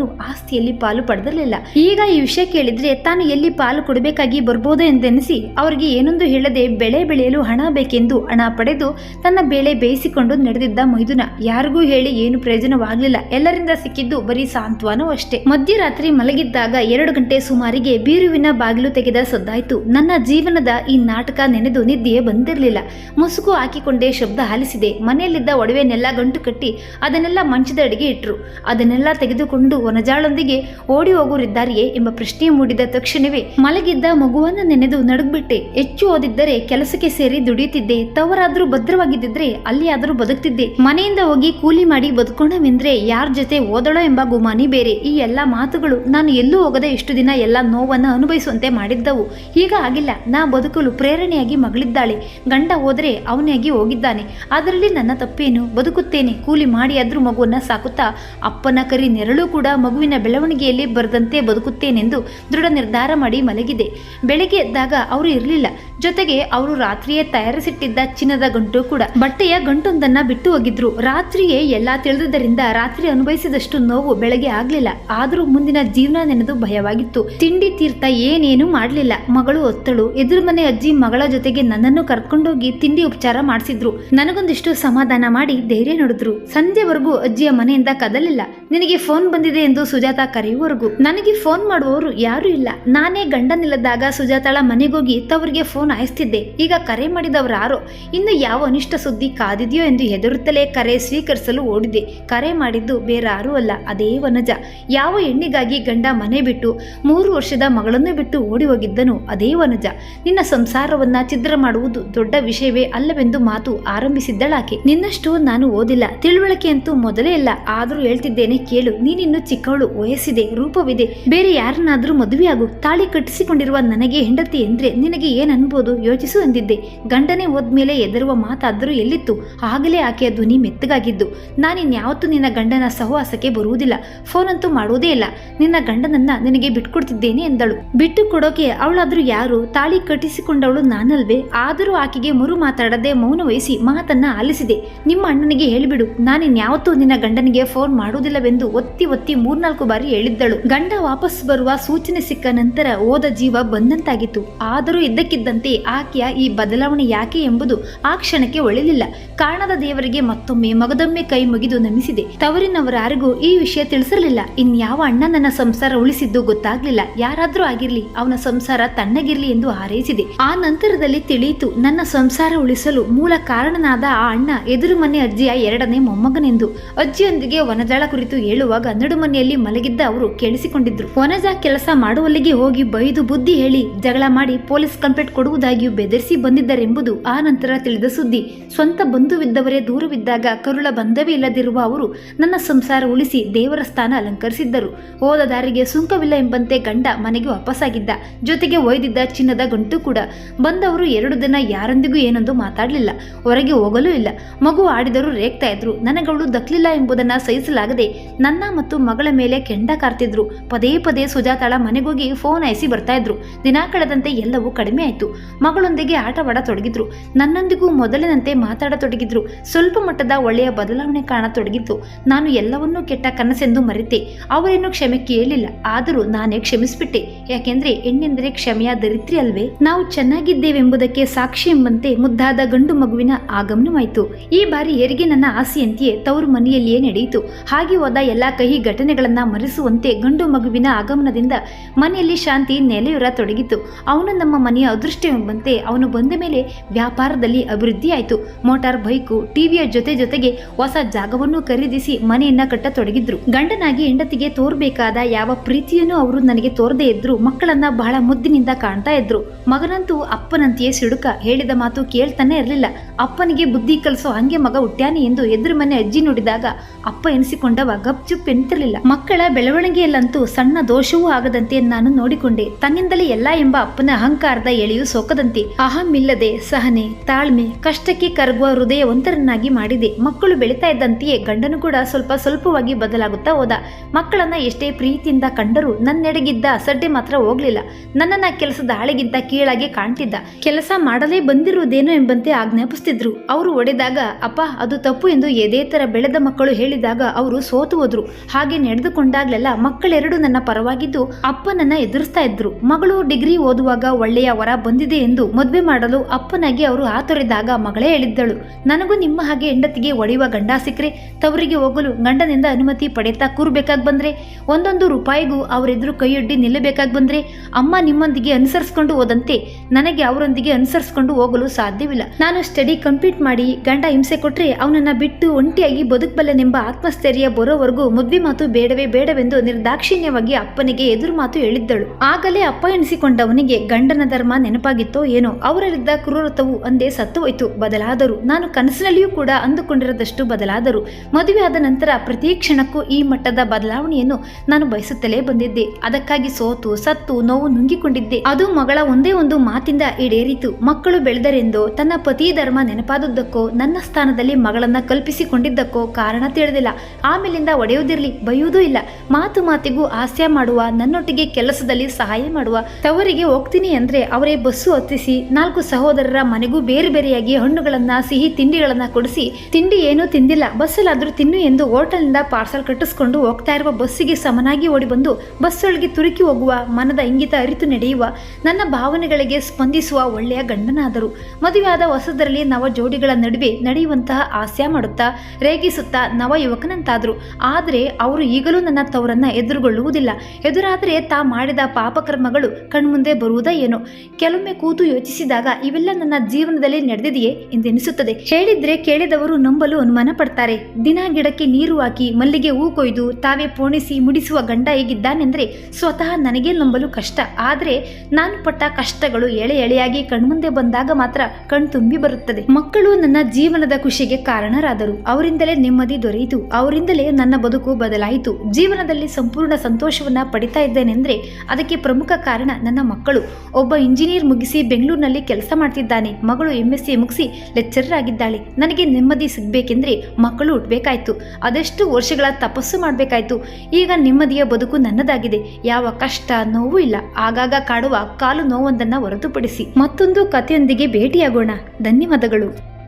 ಅಣ್ಣನಾದವನು ಆಸ್ತಿಯಲ್ಲಿ ಪಾಲು ಪಡೆದಿರಲಿಲ್ಲ. ಈಗ ಈ ವಿಷಯ ಕೇಳಿದ್ರೆ ತಾನು ಎಲ್ಲಿ ಪಾಲು ಕೊಡಬೇಕಾಗಿ ಬರ್ಬೋದು ಎಂದೆನಿಸಿ ಅವರಿಗೆ ಏನೊಂದು ಹೇಳದೆ ಬೆಳೆ ಬೆಳೆಯಲು ಹಣ ಬೇಕೆಂದು ಹಣ ಪಡೆದು ತನ್ನ ಬೇಳೆ ಬೇಯಿಸಿಕೊಂಡು ನಡೆದಿದ್ದ ಮೈದುನ ಯಾರಿಗೂ ಹೇಳಿ ಏನು ಪ್ರಯೋಜನವಾಗಲಿಲ್ಲ. ಎಲ್ಲರಿಂದ ಸಿಕ್ಕಿದ್ದು ಬರೀ ಸಾಂತ್ವನೂ ಅಷ್ಟೇ. ಮಧ್ಯರಾತ್ರಿ ಮಲಗಿದ್ದಾಗ ಎರಡು ಗಂಟೆ ಸುಮಾರಿಗೆ ಬೀರುವಿನ ಬಾಗಿಲು ತೆಗೆದ ಸದ್ದಾಯ್ತು. ನನ್ನ ಜೀವನದ ಈ ನಾಟಕ ನೆನೆದು ನಿದ್ದೆಯೇ ಬಂದಿರಲಿಲ್ಲ. ಮುಸುಕು ಹಾಕಿಕೊಂಡೇ ಶಬ್ದ ಹಾಲಿಸಿದೆ. ಮನೆಯಲ್ಲಿದ್ದ ಒಡವೆನೆಲ್ಲ ಗಂಟು ಕಟ್ಟಿ ಅದನ್ನೆಲ್ಲ ಮಂಚದ ಅಡಿಗೆ ಇಟ್ರು. ಅದನ್ನೆಲ್ಲ ತೆಗೆದುಕೊಂಡು ವನಜಾಳೊಂದಿಗೆ ಓಡಿ ಹೋಗುವರಿದ್ದಾರೆಯೇ ಎಂಬ ಪ್ರಶ್ನೆ ಮೂಡಿದ ತಕ್ಷಣವೇ ಮಲಗಿದ್ದ ಮಗುವನ್ನು ನೆನೆದು ನಡುಗ್ಬಿಟ್ಟೆ. ಹೆಚ್ಚು ಓದಿದ್ದರೆ ಕೆಲಸಕ್ಕೆ ಸೇರಿ ದುಡಿಯುತ್ತಿದ್ದೆ. ತವರಾದರೂ ಭದ್ರವಾಗಿದ್ದಿದ್ರೆ ಅಲ್ಲಿ ಆದರೂ ಬದುಕ್ತಿದ್ದೆ. ಮನೆಯಿಂದ ಹೋಗಿ ಕೂಲಿ ಮಾಡಿ ಬದುಕೋಣವೆಂದ್ರೆ ಯಾರ ಜೊತೆ ಓದಳೋ ಎಂಬ ಗುಮಾನಿ ಬೇರೆ. ಈ ಎಲ್ಲ ಮಾತುಗಳು ನಾನು ಎಲ್ಲೂ ಹೋಗದೆ ಇಷ್ಟು ದಿನ ಎಲ್ಲ ನೋವನ್ನು ಅನುಭವಿಸುವಂತೆ ಮಾಡಿದ್ದವು. ಈಗ ಆಗಿಲ್ಲ. ನಾ ಬದುಕಲು ಪ್ರೇರಣೆಯಾಗಿ ಮಗಳಿದ್ದಾಳೆ. ಗಂಡ ಹೋದರೆ ಅವನಾಗಿ ಹೋಗಿದ್ದಾನೆ. ಅದರಲ್ಲಿ ನನ್ನ ತಪ್ಪೇನು? ಬದುಕುತ್ತೇನೆ. ಕೂಲಿ ಮಾಡಿ ಆದ್ರೂ ಮಗುವನ್ನ ಸಾಕುತ್ತಾ ಅಪ್ಪನ ಕರಿ ನೆರಳು ಕೂಡ ಮಗುವಿನ ಬೆಳವಣಿಗೆಯಲ್ಲಿ ಬರದಂತೆ ಬದುಕುತ್ತೇನೆಂದು ದೃಢ ನಿರ್ಧಾರ ಮಾಡಿ ಮಲಗಿದೆ. ಬೆಳಗ್ಗೆ ಎದ್ದಾಗ ಅವರು ಇರಲಿಲ್ಲ. ಜೊತೆಗೆ ಅವರು ರಾತ್ರಿಯೇ ತಯಾರಿಸಿಟ್ಟಿದ್ದ ಚಿನ್ನದ ಗಂಟು ಕೂಡ. ಬಟ್ಟೆಯ ಗಂಟೊಂದನ್ನ ಬಿಟ್ಟು ಹೋಗಿದ್ರು. ರಾತ್ರಿಯೇ ಎಲ್ಲಾ ತಿಳಿದುದರಿಂದ ರಾತ್ರಿ ಅನುಭವಿಸಿದಷ್ಟು ನೋವು ಬೆಳಗ್ಗೆ ಆಗ್ಲಿಲ್ಲ. ಆದರೂ ಮುಂದಿನ ಜೀವನ ನೆನೆದು ಭಯವಾಗಿತ್ತು. ತಿಂಡಿ ತೀರ್ಥ ಏನೇನು ಮಾಡಲಿಲ್ಲ. ಮಗಳು ಒತ್ತಳು. ಎದುರು ಮನೆ ಅಜ್ಜಿ ಮಗಳ ಜೊತೆಗೆ ನನ್ನನ್ನು ಕರ್ಕೊಂಡೋಗಿ ತಿಂಡಿ ಉಪಚಾರ ಮಾಡಿಸಿದ್ರು. ನನಗೊಂದಿಷ್ಟು ಸಮಾಧಾನ ಮಾಡಿ ಧೈರ್ಯ ನೋಡಿದ್ರು. ಸಂಜೆವರೆಗೂ ಅಜ್ಜಿಯ ಮನೆಯಿಂದ ಕದಲಿಲ್ಲ. ನಿನಗೆ ಫೋನ್ ಬಂದಿದೆ ಎಂದು ಸುಜಾತ ಕರೆಯುವವರೆಗೂ, ನನಗೆ ಫೋನ್ ಮಾಡುವವರು ಯಾರೂ ಇಲ್ಲ. ನಾನೇ ಗಂಡನಿಲ್ಲದಾಗ ಸುಜಾತಾಳ ಮನೆಗೋಗಿ ತವರಿಗೆ ಫೋನ್ ಆಯಿಸ್ತಿದ್ದೆ ಈಗ ಕರೆ ಮಾಡಿದವರು ಯಾರೋ? ಇನ್ನು ಯಾವ ಅನಿಷ್ಟ ಸುದ್ದಿ ಕಾದಿದೆಯೋ ಎಂದು ಹೆದರುತ್ತಲೇ ಕರೆ ಸ್ವೀಕರಿಸಲು ಓಡಿದೆ. ಕರೆ ಮಾಡಿದ್ದು ಬೇರಾರೂ ಅಲ್ಲ, ಅದೇ ವನಜ. ಯಾವ ಹೆಣ್ಣಿಗಾಗಿ ಗಂಡ ಮನೆ ಬಿಟ್ಟು ಮೂರು ವರ್ಷದ ಮಗಳನ್ನು ಬಿಟ್ಟು ಓಡಿ ಹೋಗಿದ್ದನು, ಅದೇ ವನಜ. ನಿನ್ನ ಸಂಸಾರವನ್ನ ಛಿದ್ರ ಮಾಡುವುದು ದೊಡ್ಡ ವಿಷಯವೇ ಅಲ್ಲವೆಂದು ಮಾತು ಆರಂಭಿಸಿದ್ದಳಾಕೆ. ನಿನ್ನಷ್ಟು ನಾನು ಓದಿಲ್ಲ. ತಿಳುವಳಿಕೆ ಅಂತೂ ಮೊದಲೇ ಇಲ್ಲ. ಆದರೂ ಹೇಳ್ತಿದ್ದೇನೆ ಕೇಳು. ನೀನಿನ್ನು ಚಿಕ್ಕವಳು ವಯಸ್ಸಿದೆ, ರೂಪವಿದೆ. ಬೇರೆ ಯಾರನ್ನಾದ್ರೂ ಮದುವೆಯಾಗು ತಾಳಿ ಕಟ್ಟಿಸಿಕೊಂಡಿರುವ ನನಗೆ ಹೆಂಡತಿ ಎಂದ್ರೆ ನಿನಗೆ ಏನ್ ಅನ್ಬೋದು? ಯೋಚಿಸು ಎಂದಿದ್ದೆ ಗಂಡನೇ ಹೋದ್ಮೇಲೆ ಎದರುವ ಮಾತಾದರೂ ಎಲ್ಲಿತ್ತು? ಆಗಲೇ ಆಕೆಯ ಧ್ವನಿ ಮೆತ್ತಗಾಗಿದ್ದು. ನಾನಿನ್ಯಾವತ್ತೂ ನಿನ್ನ ಗಂಡನ ಸಹವಾಸಕ್ಕೆ ಬರುವುದಿಲ್ಲ. ಫೋನ್ ಅಂತೂ ಮಾಡುವುದೇ ಇಲ್ಲ. ನಿನ್ನ ಗಂಡನನ್ನ ನಿನಗೆ ಬಿಟ್ಕೊಡ್ತಿದ್ದೇನೆ ಎಂದಳು. ಬಿಟ್ಟು ಕೊಡೋಕೆ ಅವಳಾದ್ರೂ ಯಾರು? ತಾಳಿ ಕಟ್ಟಿಸಿಕೊಂಡವಳು ನಾನಲ್ವೇ? ಆದರೂ ಆಕೆಗೆ ಮುರು ಮಾತಾಡದೆ ಮೌನ ವಹಿಸಿ ಮಾತನ್ನ ಆಲಿಸಿದೆ. ನಿಮ್ಮ ಅಣ್ಣನಿಗೆ ಹೇಳಿಬಿಡು. ನಾನಿನ್ಯಾವತ್ತೂ ನಿನ್ನ ಗಂಡನಿಗೆ ಫೋನ್ ಮಾಡುವುದಿಲ್ಲವೆಂದು ಒತ್ತಿ ಒತ್ತಿ ಮೂರ್ನಾಲ್ಕು ಬಾರಿ ಹೇಳಿದ್ದಳು. ಗಂಡ ವಾಪಸ್ ಬರುವ ಸೂಚನೆ ಸಿಕ್ಕ ನಂತರ ಓದ ಜೀವ ಬಂದಂತಾಗಿತ್ತು. ಆದರೂ ಇದ್ದಕ್ಕಿದ್ದಂತೆ ಆಕೆಯ ಈ ಬದಲಾವಣೆ ಯಾಕೆ ಎಂಬುದು ಆ ಕ್ಷಣಕ್ಕೆ ಒಳಿಲಿಲ್ಲ. ಕಾಣದ ದೇವರಿಗೆ ಮತ್ತೊಮ್ಮೆ ಮಗದೊಮ್ಮೆ ಕೈ ಮುಗಿದು ನಮಿಸಿದೆ. ತವರಿನವರಾರಿಗೂ ಈ ವಿಷಯ ತಿಳಿಸಿರಲಿಲ್ಲ ಇನ್ಯಾವ ಅಣ್ಣ ನನ್ನ ಸಂಸಾರ ಉಳಿಸಿದ್ದು ಗೊತ್ತಾಗ್ಲಿಲ್ಲ. ಯಾರಾದ್ರೂ ಆಗಿರ್ಲಿ, ಅವನ ಸಂಸಾರ ತಣ್ಣಗಿರ್ಲಿ ಎಂದು ಹಾರೈಸಿದೆ. ಆ ನಂತರದಲ್ಲಿ ತಿಳಿಯಿತು, ನನ್ನ ಸಂಸಾರ ಉಳಿಸಲು ಮೂಲ ಕಾರಣನಾದ ಆ ಅಣ್ಣ ಎದುರು ಮನೆ ಅಜ್ಜಿಯ ಎರಡನೇ ಮೊಮ್ಮಗನೆಂದು. ಅಜ್ಜಿಯೊಂದಿಗೆ ವನಜಾಳ ಕುರಿತು ಹೇಳುವಾಗ ನಡು ಮನೆಯಲ್ಲಿ ಮಲಗಿದ್ದ ಅವರು ಕೇಳಿಸಿಕೊಂಡಿದ್ರು. ವನಜ ಕೆಲಸ ಮಾಡುವಲ್ಲಿಗೆ ಹೋಗಿ ಬೈದು ಬುದ್ಧಿ ಹೇಳಿ ಜಗಳ ಮಾಡಿ ಪೊಲೀಸ್ ಕಂಪ್ಲೇಂಟ್ ಕೊಡುವುದಾಗಿಯೂ ಬೆದರಿಸಿ ಬಂದಿದ್ದರೆಂಬುದು ಆ ನಂತರ ತಿಳಿದ ಸುದ್ದಿ. ಸ್ವಂತ ಬಂಧುವಿದ್ದವರೇ ದೂರವಿದ್ದಾಗ ಕರುಳ ಬಂಧವೇ ಇಲ್ಲದಿರುವ ಅವರು ನನ್ನ ಸಂಸಾರ ಉಳಿಸಿ ದೇವರ ಸ್ಥಾನ ಅಲಂಕರಿಸಿದ್ದರು. ಹೋದ ದಾರಿಗೆ ಸುಂಕವಿಲ್ಲ ಎಂಬಂತೆ ಗಂಡ ಮನೆಗೆ ವಾಪಸ್ಸಾಗಿದ್ದ. ಜೊತೆಗೆ ಒಯ್ದಿದ್ದ ಚಿನ್ನದ ಗಂಟು ಕೂಡ. ಬಂದವರು ಎರಡು ದಿನ ಯಾರೊಂದಿಗೂ ಏನೊಂದು ಮಾತಾಡಲಿಲ್ಲ. ಹೊರಗೆ ಹೋಗಲೂ ಇಲ್ಲ. ಮಗು ಆಡಿದರೂ ರೇಗ್ತಾ ಇದ್ರು. ನನಗಳು ದಕ್ಲಿಲ್ಲ ಎಂಬುದನ್ನು ಸಹಿಸಲಾಗದೆ ನನ್ನ ಮತ್ತು ಮಗಳ ಮೇಲೆ ಕೆಂಡ ಕಾರ್ತಿದ್ರು. ಪದೇ ಪದೇ ಸುಜಾತಾಳ ಮನೆಗೋಗಿ ಫೋನ್ ಐಸಿ ಬರ್ತಾ ಇದ್ರು. ದಿನ ಕಳೆದಂತೆ ಎಲ್ಲವೂ ಕಡಿಮೆ ಆಯ್ತು. ಮಗಳೊಂದಿಗೆ ಆಟವಾಡ ತೊಡಗಿದ್ರು. ನನ್ನೊಂದಿಗೂ ಮೊದಲಿನಂತೆ ಮಾತಾಡತೊಡಗಿದ್ರು ಸ್ವಲ್ಪ ಮಟ್ಟದ ಒಳ್ಳೆಯ ಬದಲಾವಣೆ ಕಾಣತೊಡಗಿತ್ತು ನಾನು ಎಲ್ಲವನ್ನೂ ಕೆಟ್ಟ ಕನಸೆಂದು ಮರೆತೆ. ಅವರೇನು ಕ್ಷಮೆ ಕೇಳಿಲ್ಲ. ಆದರೂ ನಾನೇ ಕ್ಷಮಿಸಿಬಿಟ್ಟೆ. ಯಾಕೆಂದ್ರೆ ಹೆಣ್ಣೆಂದರೆ ಕ್ಷಮೆಯ ದರಿತ್ರಿ ಅಲ್ವೇ? ನಾವು ಚೆನ್ನಾಗಿದ್ದೇವೆಂಬುದಕ್ಕೆ ಸಾಕ್ಷಿ ಎಂಬಂತೆ ಮುದ್ದಾದ ಗಂಡು ಮಗುವಿನ ಆಗಮನವಾಯಿತು. ಈ ಬಾರಿ ಹೆರಿಗೆ ನನ್ನ ಆಸೆಯಂತೆಯೇ ತವರು ಮನೆಯಲ್ಲಿಯೇ ನಡೆಯಿತು. ಹಾಗೆ ಹೋದ ಎಲ್ಲ ಕಹಿ ಘಟನೆಗಳನ್ನ ಮರೆಸುವಂತೆ ಗಂಡು ಮಗುವಿನ ಆಗಮನದಿಂದ ಮನೆಯಲ್ಲಿ ಶಾಂತಿ ನೆಲೆಯುರತೊಡಗಿತು ಅವನು ನಮ್ಮ ಮನೆಯ ಅದೃಷ್ಟವೆಂಬಂತೆ ಅವನು ಬಂದ ಮೇಲೆ ವ್ಯಾಪಾರದಲ್ಲಿ ಅಭಿವೃದ್ಧಿಯಾಯಿತು. ಮೋಟಾರ್, ಬೈಕು, ಟಿವಿಯ ಜೊತೆ ಜೊತೆಗೆ ಹೊಸ ಜಾಗವನ್ನು ಖರೀದಿಸಿ ಮನೆಯನ್ನ ಕಟ್ಟತೊಡಗಿದ್ರು. ಗಂಡನಾಗಿ ಹೆಂಡತಿಗೆ ತೋರ್ಬೇಕಾದ ಯಾವ ಪ್ರೀತಿಯನ್ನು ಅವರು ನನಗೆ ತೋರದೇ ಇದ್ರು. ಮಕ್ಕಳನ್ನ ಬಹಳ ಮುದ್ದಿನಿಂದ ಕಾಣ್ತಾ ಇದ್ರು. ಮಗನಂತೂ ಅಪ್ಪನಂತೆಯೇ ಸಿಡುಕ ಹೇಳಿದ ಮಾತು ಕೇಳ್ತಾನೆ ಇರಲಿಲ್ಲ. ಅಪ್ಪನಿಗೆ ಬುದ್ಧಿ ಕಲಿಸೋ ಹಂಗೆ ಮಗ ಹುಟ್ಟ್ಯಾನೆ ಎಂದು ಎದುರು ಮನೆ ಅಜ್ಜಿ ನೋಡಿದಾಗ ಅಪ್ಪ ಎನಿಸಿಕೊಂಡವ ಗಪ್ಚುಪ್ ಎನ್ತಿರಲಿಲ್ಲ. ಮಕ್ಕಳ ಬೆಳವಣಿಗೆಯಲ್ಲಂತೂ ಸಣ್ಣ ದೋಷವೂ ಆಗದಂತೆ ನಾನು ನೋಡಿಕೊಂಡೆ. ತನ್ನಿಂದಲೇ ಎಲ್ಲ ಎಂಬ ಅಪ್ಪನ ಅಹಂಕಾರದ ಎಳೆಯು ಸೋಕದಂತೆ. ಅಹಮಿಲ್ಲದೆ ಸಹನೆ, ತಾಳ್ಮೆ, ಕಷ್ಟಕ್ಕೆ ಕರಗುವ ಹೃದಯವಂತರನ್ನಾಗಿ ಮಾಡಿದೆ. ಮಕ್ಕಳು ಬೆಳೀತಾ ಇದ್ದಂತೆಯೇ ಗಂಡನು ಕೂಡ ಸ್ವಲ್ಪ ಸ್ವಲ್ಪವಾಗಿ ಬದಲಾಗುತ್ತಾ ಹೋದ. ಮಕ್ಕಳನ್ನ ಎಷ್ಟೇ ಪ್ರೀತಿಯಿಂದ ಕಂಡರೂ ನನ್ನೆಡೆಗಿದ್ದ ಅಸಡ್ಡೆ ಮಾತ್ರ ಹೋಗ್ಲಿಲ್ಲ. ನನ್ನನ್ನ ಕೆಲಸದ ಹಾಳೆಗಿಂತ ಕೀಳಾಗಿ ಕಾಣ್ತಿದ್ದ. ಕೆಲಸ ಮಾಡಲೇ ಬಂದಿರುವುದೇನೋ ಎಂಬಂತೆ ಆಜ್ಞಾಪಿಸ್ತಿದ್ರು. ಅವರು ಒಡೆದಾಗ, ಅಪ್ಪ, ಅದು ತಪ್ಪು ಎಂದು ಎದೇತರ ಬೆಳೆದ ಮಕ್ಕಳು ಹೇಳಿದಾಗ ಅವರು ಸೋತು ಹೋದ್ರು. ಹಾಗೆ ನಡೆದುಕೊಂಡಾಗ್ಲೆಲ್ಲ ಮಕ್ಕಳೆರಡು ನನ್ನ ಪರವಾಗಿದ್ದು ಅಪ್ಪನನ್ನ ಎದುರಿಸ್ತಾ ಇದ್ರು. ಮಗಳು ಡಿಗ್ರಿ ಓದುವಾಗ ಒಳ್ಳೆಯ ವರ ಬಂದಿದೆ ಎಂದು ಮದುವೆ ಮಾಡಲು ಅಪ್ಪನಾಗಿ ಅವರು ಆತೊರೆದಾಗ ಮಗಳೇ ಹೇಳಿದ್ದಳು. ನನಗೂ ನಿಮ್ಮ ಹಾಗೆ ಹೆಂಡತಿಗೆ ಒಡೆಯುವ ಗಂಡ ಸಿಕ್ಕರೆ ತವರಿಗೆ ಹೋಗಲು ಗಂಡನಿಂದ ಅನುಮತಿ ಪಡೆಯುತ್ತಾ ಕೂರ್ಬೇಕಾಗಿ ಬಂದ್ರೆ? ಒಂದೊಂದು ರೂಪಾಯಿಗೂ ಅವರೆದುರು ಕೈಯೊಡ್ಡಿ ನಿಲ್ಲಬೇಕಾಗಿ ಬಂದ್ರೆ? ಅಮ್ಮ ನಿಮ್ಮೊಂದಿಗೆ ಅನುಸರಿಸ್ಕೊಂಡು ಹೋದಂತೆ ನನಗೆ ಅವರೊಂದಿಗೆ ಅನುಸರಿಸ್ಕೊಂಡು ಹೋಗಲು ಸಾಧ್ಯವಿಲ್ಲ. ನಾನು ಸ್ಟಡಿ ಕಂಪ್ಲೀಟ್ ಮಾಡಿ ಗಂಡ ಹಿಂಸೆ ಕೊಟ್ಟರೆ ಅವನನ್ನ ಬಿಟ್ಟು ಒಂಟಿಯಾಗಿ ಬದುಕಬಲ್ಲನೆಂಬ ಆತ್ಮಸ್ಥೈರ್ಯ ಬರೋವರೆಗೂ ಮದ್ವೆ ಮಾತು ಬೇಡವೇ ಬೇಡವೆಂದು ನಿರ್ದಾಕ್ಷಿಣ್ಯವಾಗಿ ಅಪ್ಪನಿಗೆ ಎದುರು ಮಾತು ಹೇಳಿದ್ದಳು. ಆಗಲೇ ಅಪ್ಪ ಎನಿಸಿಕೊಂಡವನಿಗೆ ಗಂಡನ ಧರ್ಮ ನೆನಪಾಗಿತ್ತೋ ಏನೋ, ಅವರಲ್ಲಿದ್ದ ಕ್ರೂರತವು ಅಂದೇ ಸತ್ತು ಹೋಯ್ತು ಬದಲಾದರು, ನಾನು ಕನಸಿನಲ್ಲಿಯೂ ಕೂಡ ಅಂದುಕೊಂಡಿರದಷ್ಟು ಬದಲಾದರು, ಮದುವೆ ಆದ ನಂತರ ಪ್ರತಿ ಕ್ಷಣಕ್ಕೂ ಈ ಮಟ್ಟದ ಬದಲಾವಣೆಯನ್ನು ನಾನು ಬಯಸುತ್ತಲೇ ಬಂದಿದ್ದೆ. ಅದಕ್ಕಾಗಿ ಸೋತು, ಸತ್ತು, ನೋವು ನುಂಗಿಕೊಂಡಿದ್ದೆ. ಅದು ಮಗಳ ಒಂದೇ ಒಂದು ಮಾತಿಂದ ಈಡೇರಿತು. ಮಕ್ಕಳು ಬೆಳೆದರೆಂದೋ, ತನ್ನ ಪತಿ ಧರ್ಮ ನೆನಪಾದದ್ದಕ್ಕೋ, ನನ್ನ ಸ್ಥಾನದಲ್ಲಿ ಮಗಳನ್ನ ಕಲ್ಪಿಸಿಕೊಂಡಿದ್ದಕ್ಕೋ ಕಾರಣ ತಿಳಿದಿಲ್ಲ. ಆಮೇಲಿಂದ ಒಡೆಯುವುದಿರ್ಲಿ ಬೈಯುವುದೂ ಇಲ್ಲ. ಮಾತು ಮಾತಿಗೂ ಹಾಸ್ಯ ಮಾಡುವ, ನನ್ನೊಟ್ಟಿಗೆ ಕೆಲಸದಲ್ಲಿ ಸಹಾಯ ಮಾಡುವ, ತವರಿಗೆ ಹೋಗ್ತೀನಿ ಅಂದ್ರೆ ಅವರೇ ಬಸ್ಸು ಹತ್ತಿಸಿ, ನಾಲ್ಕು ಸಹೋದರರ ಮನೆಗೂ ಬೇರೆ ಬೇರೆಯಾಗಿ ಹಣ್ಣುಗಳನ್ನ, ಸಿಹಿ ತಿಂಡಿಗಳನ್ನ ಕೊಡಿಸಿ, ತಿಂಡಿ ಏನೂ ತಿಂದಿಲ್ಲ. ಬಸ್ಸಲ್ಲಾದ್ರೂ ತಿನ್ನು ಎಂದು ಹೋಟೆಲ್ನಿಂದ ಪಾರ್ಸಲ್ ಕಟ್ಟಿಸ್ಕೊಂಡು ಹೋಗ್ತಾ ಇರುವ ಬಸ್ಸಿಗೆ ಸಮನಾಗಿ ಓಡಿ ಬಂದು ಬಸ್ಸೊಳಗೆ ತುರುಕಿ ಹೋಗುವ ಮನದ ಇಂಗಿತ ಅರಿತು ನಡೆಯುವ, ನನ್ನ ಭಾವನೆಗಳಿಗೆ ಸ್ಪಂದಿಸುವ ಒಳ್ಳೆಯ ಗಂಡನಾದರು. ಮದುವೆಯಾದ ಹೊಸದರಲ್ಲಿ ನವ ಜೋಡಿಗಳ ನಡುವೆ ನಡೆಯುವಂತಹ ಹಾಸ್ಯ ಮಾಡುತ್ತಾ, ರೇಗಿಸುತ್ತಾ ನವ ಯುವಕನಂತಾದ್ರು. ಆದರೆ ಅವರು ಈಗಲೂ ನನ್ನ ತವರನ್ನ ಎದುರುಗೊಳ್ಳುವುದಿಲ್ಲ. ಎದುರಾದರೆ ತಾ ಮಾಡಿದ ಪಾಪಕರ್ಮಗಳು ಕಣ್ಮುಂದೆ ಬರುವುದಾ ಏನು? ಕೆಲವೊಮ್ಮೆ ಕೂತು ಯೋಚಿಸಿದಾಗ ಇವೆಲ್ಲ ನನ್ನ ಜೀವನದಲ್ಲಿ ನಡೆದಿದೆಯೇ ಎಂದೆನಿಸುತ್ತದೆ. ಹೇಳಿದ್ರೆ ಕೇಳಿದವರು ನಂಬಲು ಅನುಮಾನ ಪಡ್ತಾರೆ ದಿನ ಗಿಡಕ್ಕೆ ನೀರು ಹಾಕಿ ಮಲ್ಲಿಗೆ ಹೂ ಕೊಯ್ದು ತಾವೇ ಪೋಣಿಸಿ ಮುಡಿಸುವ ಗಂಡ ಹೇಗಿದ್ದಾನೆಂದ್ರೆ ಸ್ವತಃ ನನಗೆ ನಂಬಲು ಕಷ್ಟ. ಆದರೆ ನಾನು ಪಟ್ಟ ಕಷ್ಟಗಳು ಎಳೆ ಎಳೆಯಾಗಿ ಕಣ್ಮುಂದೆ ಬಂದಾಗ ಮಾತ್ರ ಕಣ್ತುಂಬಿ ಬರುತ್ತದೆ. ಮಕ್ಕಳು ನನ್ನ ಜೀವನದ ಖುಷಿಗೆ ಕಾರಣರಾದರು. ಅವರಿಂದಲೇ ನೆಮ್ಮದಿ ದೊರೆಯಿತು. ಅವರಿಂದಲೇ ನನ್ನ ಬದುಕು ಬದಲಾಯಿತು. ಕಳೆಯಿತು ಜೀವನದಲ್ಲಿ ಸಂಪೂರ್ಣ ಸಂತೋಷವನ್ನು ಪಡಿತಾ ಇದ್ದೇನೆಂದ್ರೆ ಅದಕ್ಕೆ ಪ್ರಮುಖ ಕಾರಣ ನನ್ನ ಮಕ್ಕಳು. ಒಬ್ಬ ಇಂಜಿನಿಯರ್ ಮುಗಿಸಿ ಬೆಂಗಳೂರಿನಲ್ಲಿ ಕೆಲಸ ಮಾಡ್ತಿದ್ದಾನೆ. ಮಗಳು ಎಂ ಎಸ್ ಮುಗಿಸಿ ಲೆಕ್ಚರರ್ ಆಗಿದ್ದಾಳೆ. ನನಗೆ ನೆಮ್ಮದಿ ಸಿಗಬೇಕೆಂದ್ರೆ ಮಕ್ಕಳು ಹುಟ್ಟಬೇಕಾಯ್ತು ಅದೆಷ್ಟು ವರ್ಷಗಳ ತಪಸ್ಸು ಮಾಡಬೇಕಾಯ್ತು. ಈಗ ನೆಮ್ಮದಿಯ ಬದುಕು ನನ್ನದಾಗಿದೆ. ಯಾವ ಕಷ್ಟ, ನೋವು ಇಲ್ಲ. ಆಗಾಗ ಕಾಡುವ ಕಾಲು ನೋವೊಂದನ್ನು ಹೊರತುಪಡಿಸಿ ಮತ್ತೊಂದು ಕಥೆಯೊಂದಿಗೆ ಭೇಟಿಯಾಗೋಣ. ಧನ್ಯವಾದಗಳು.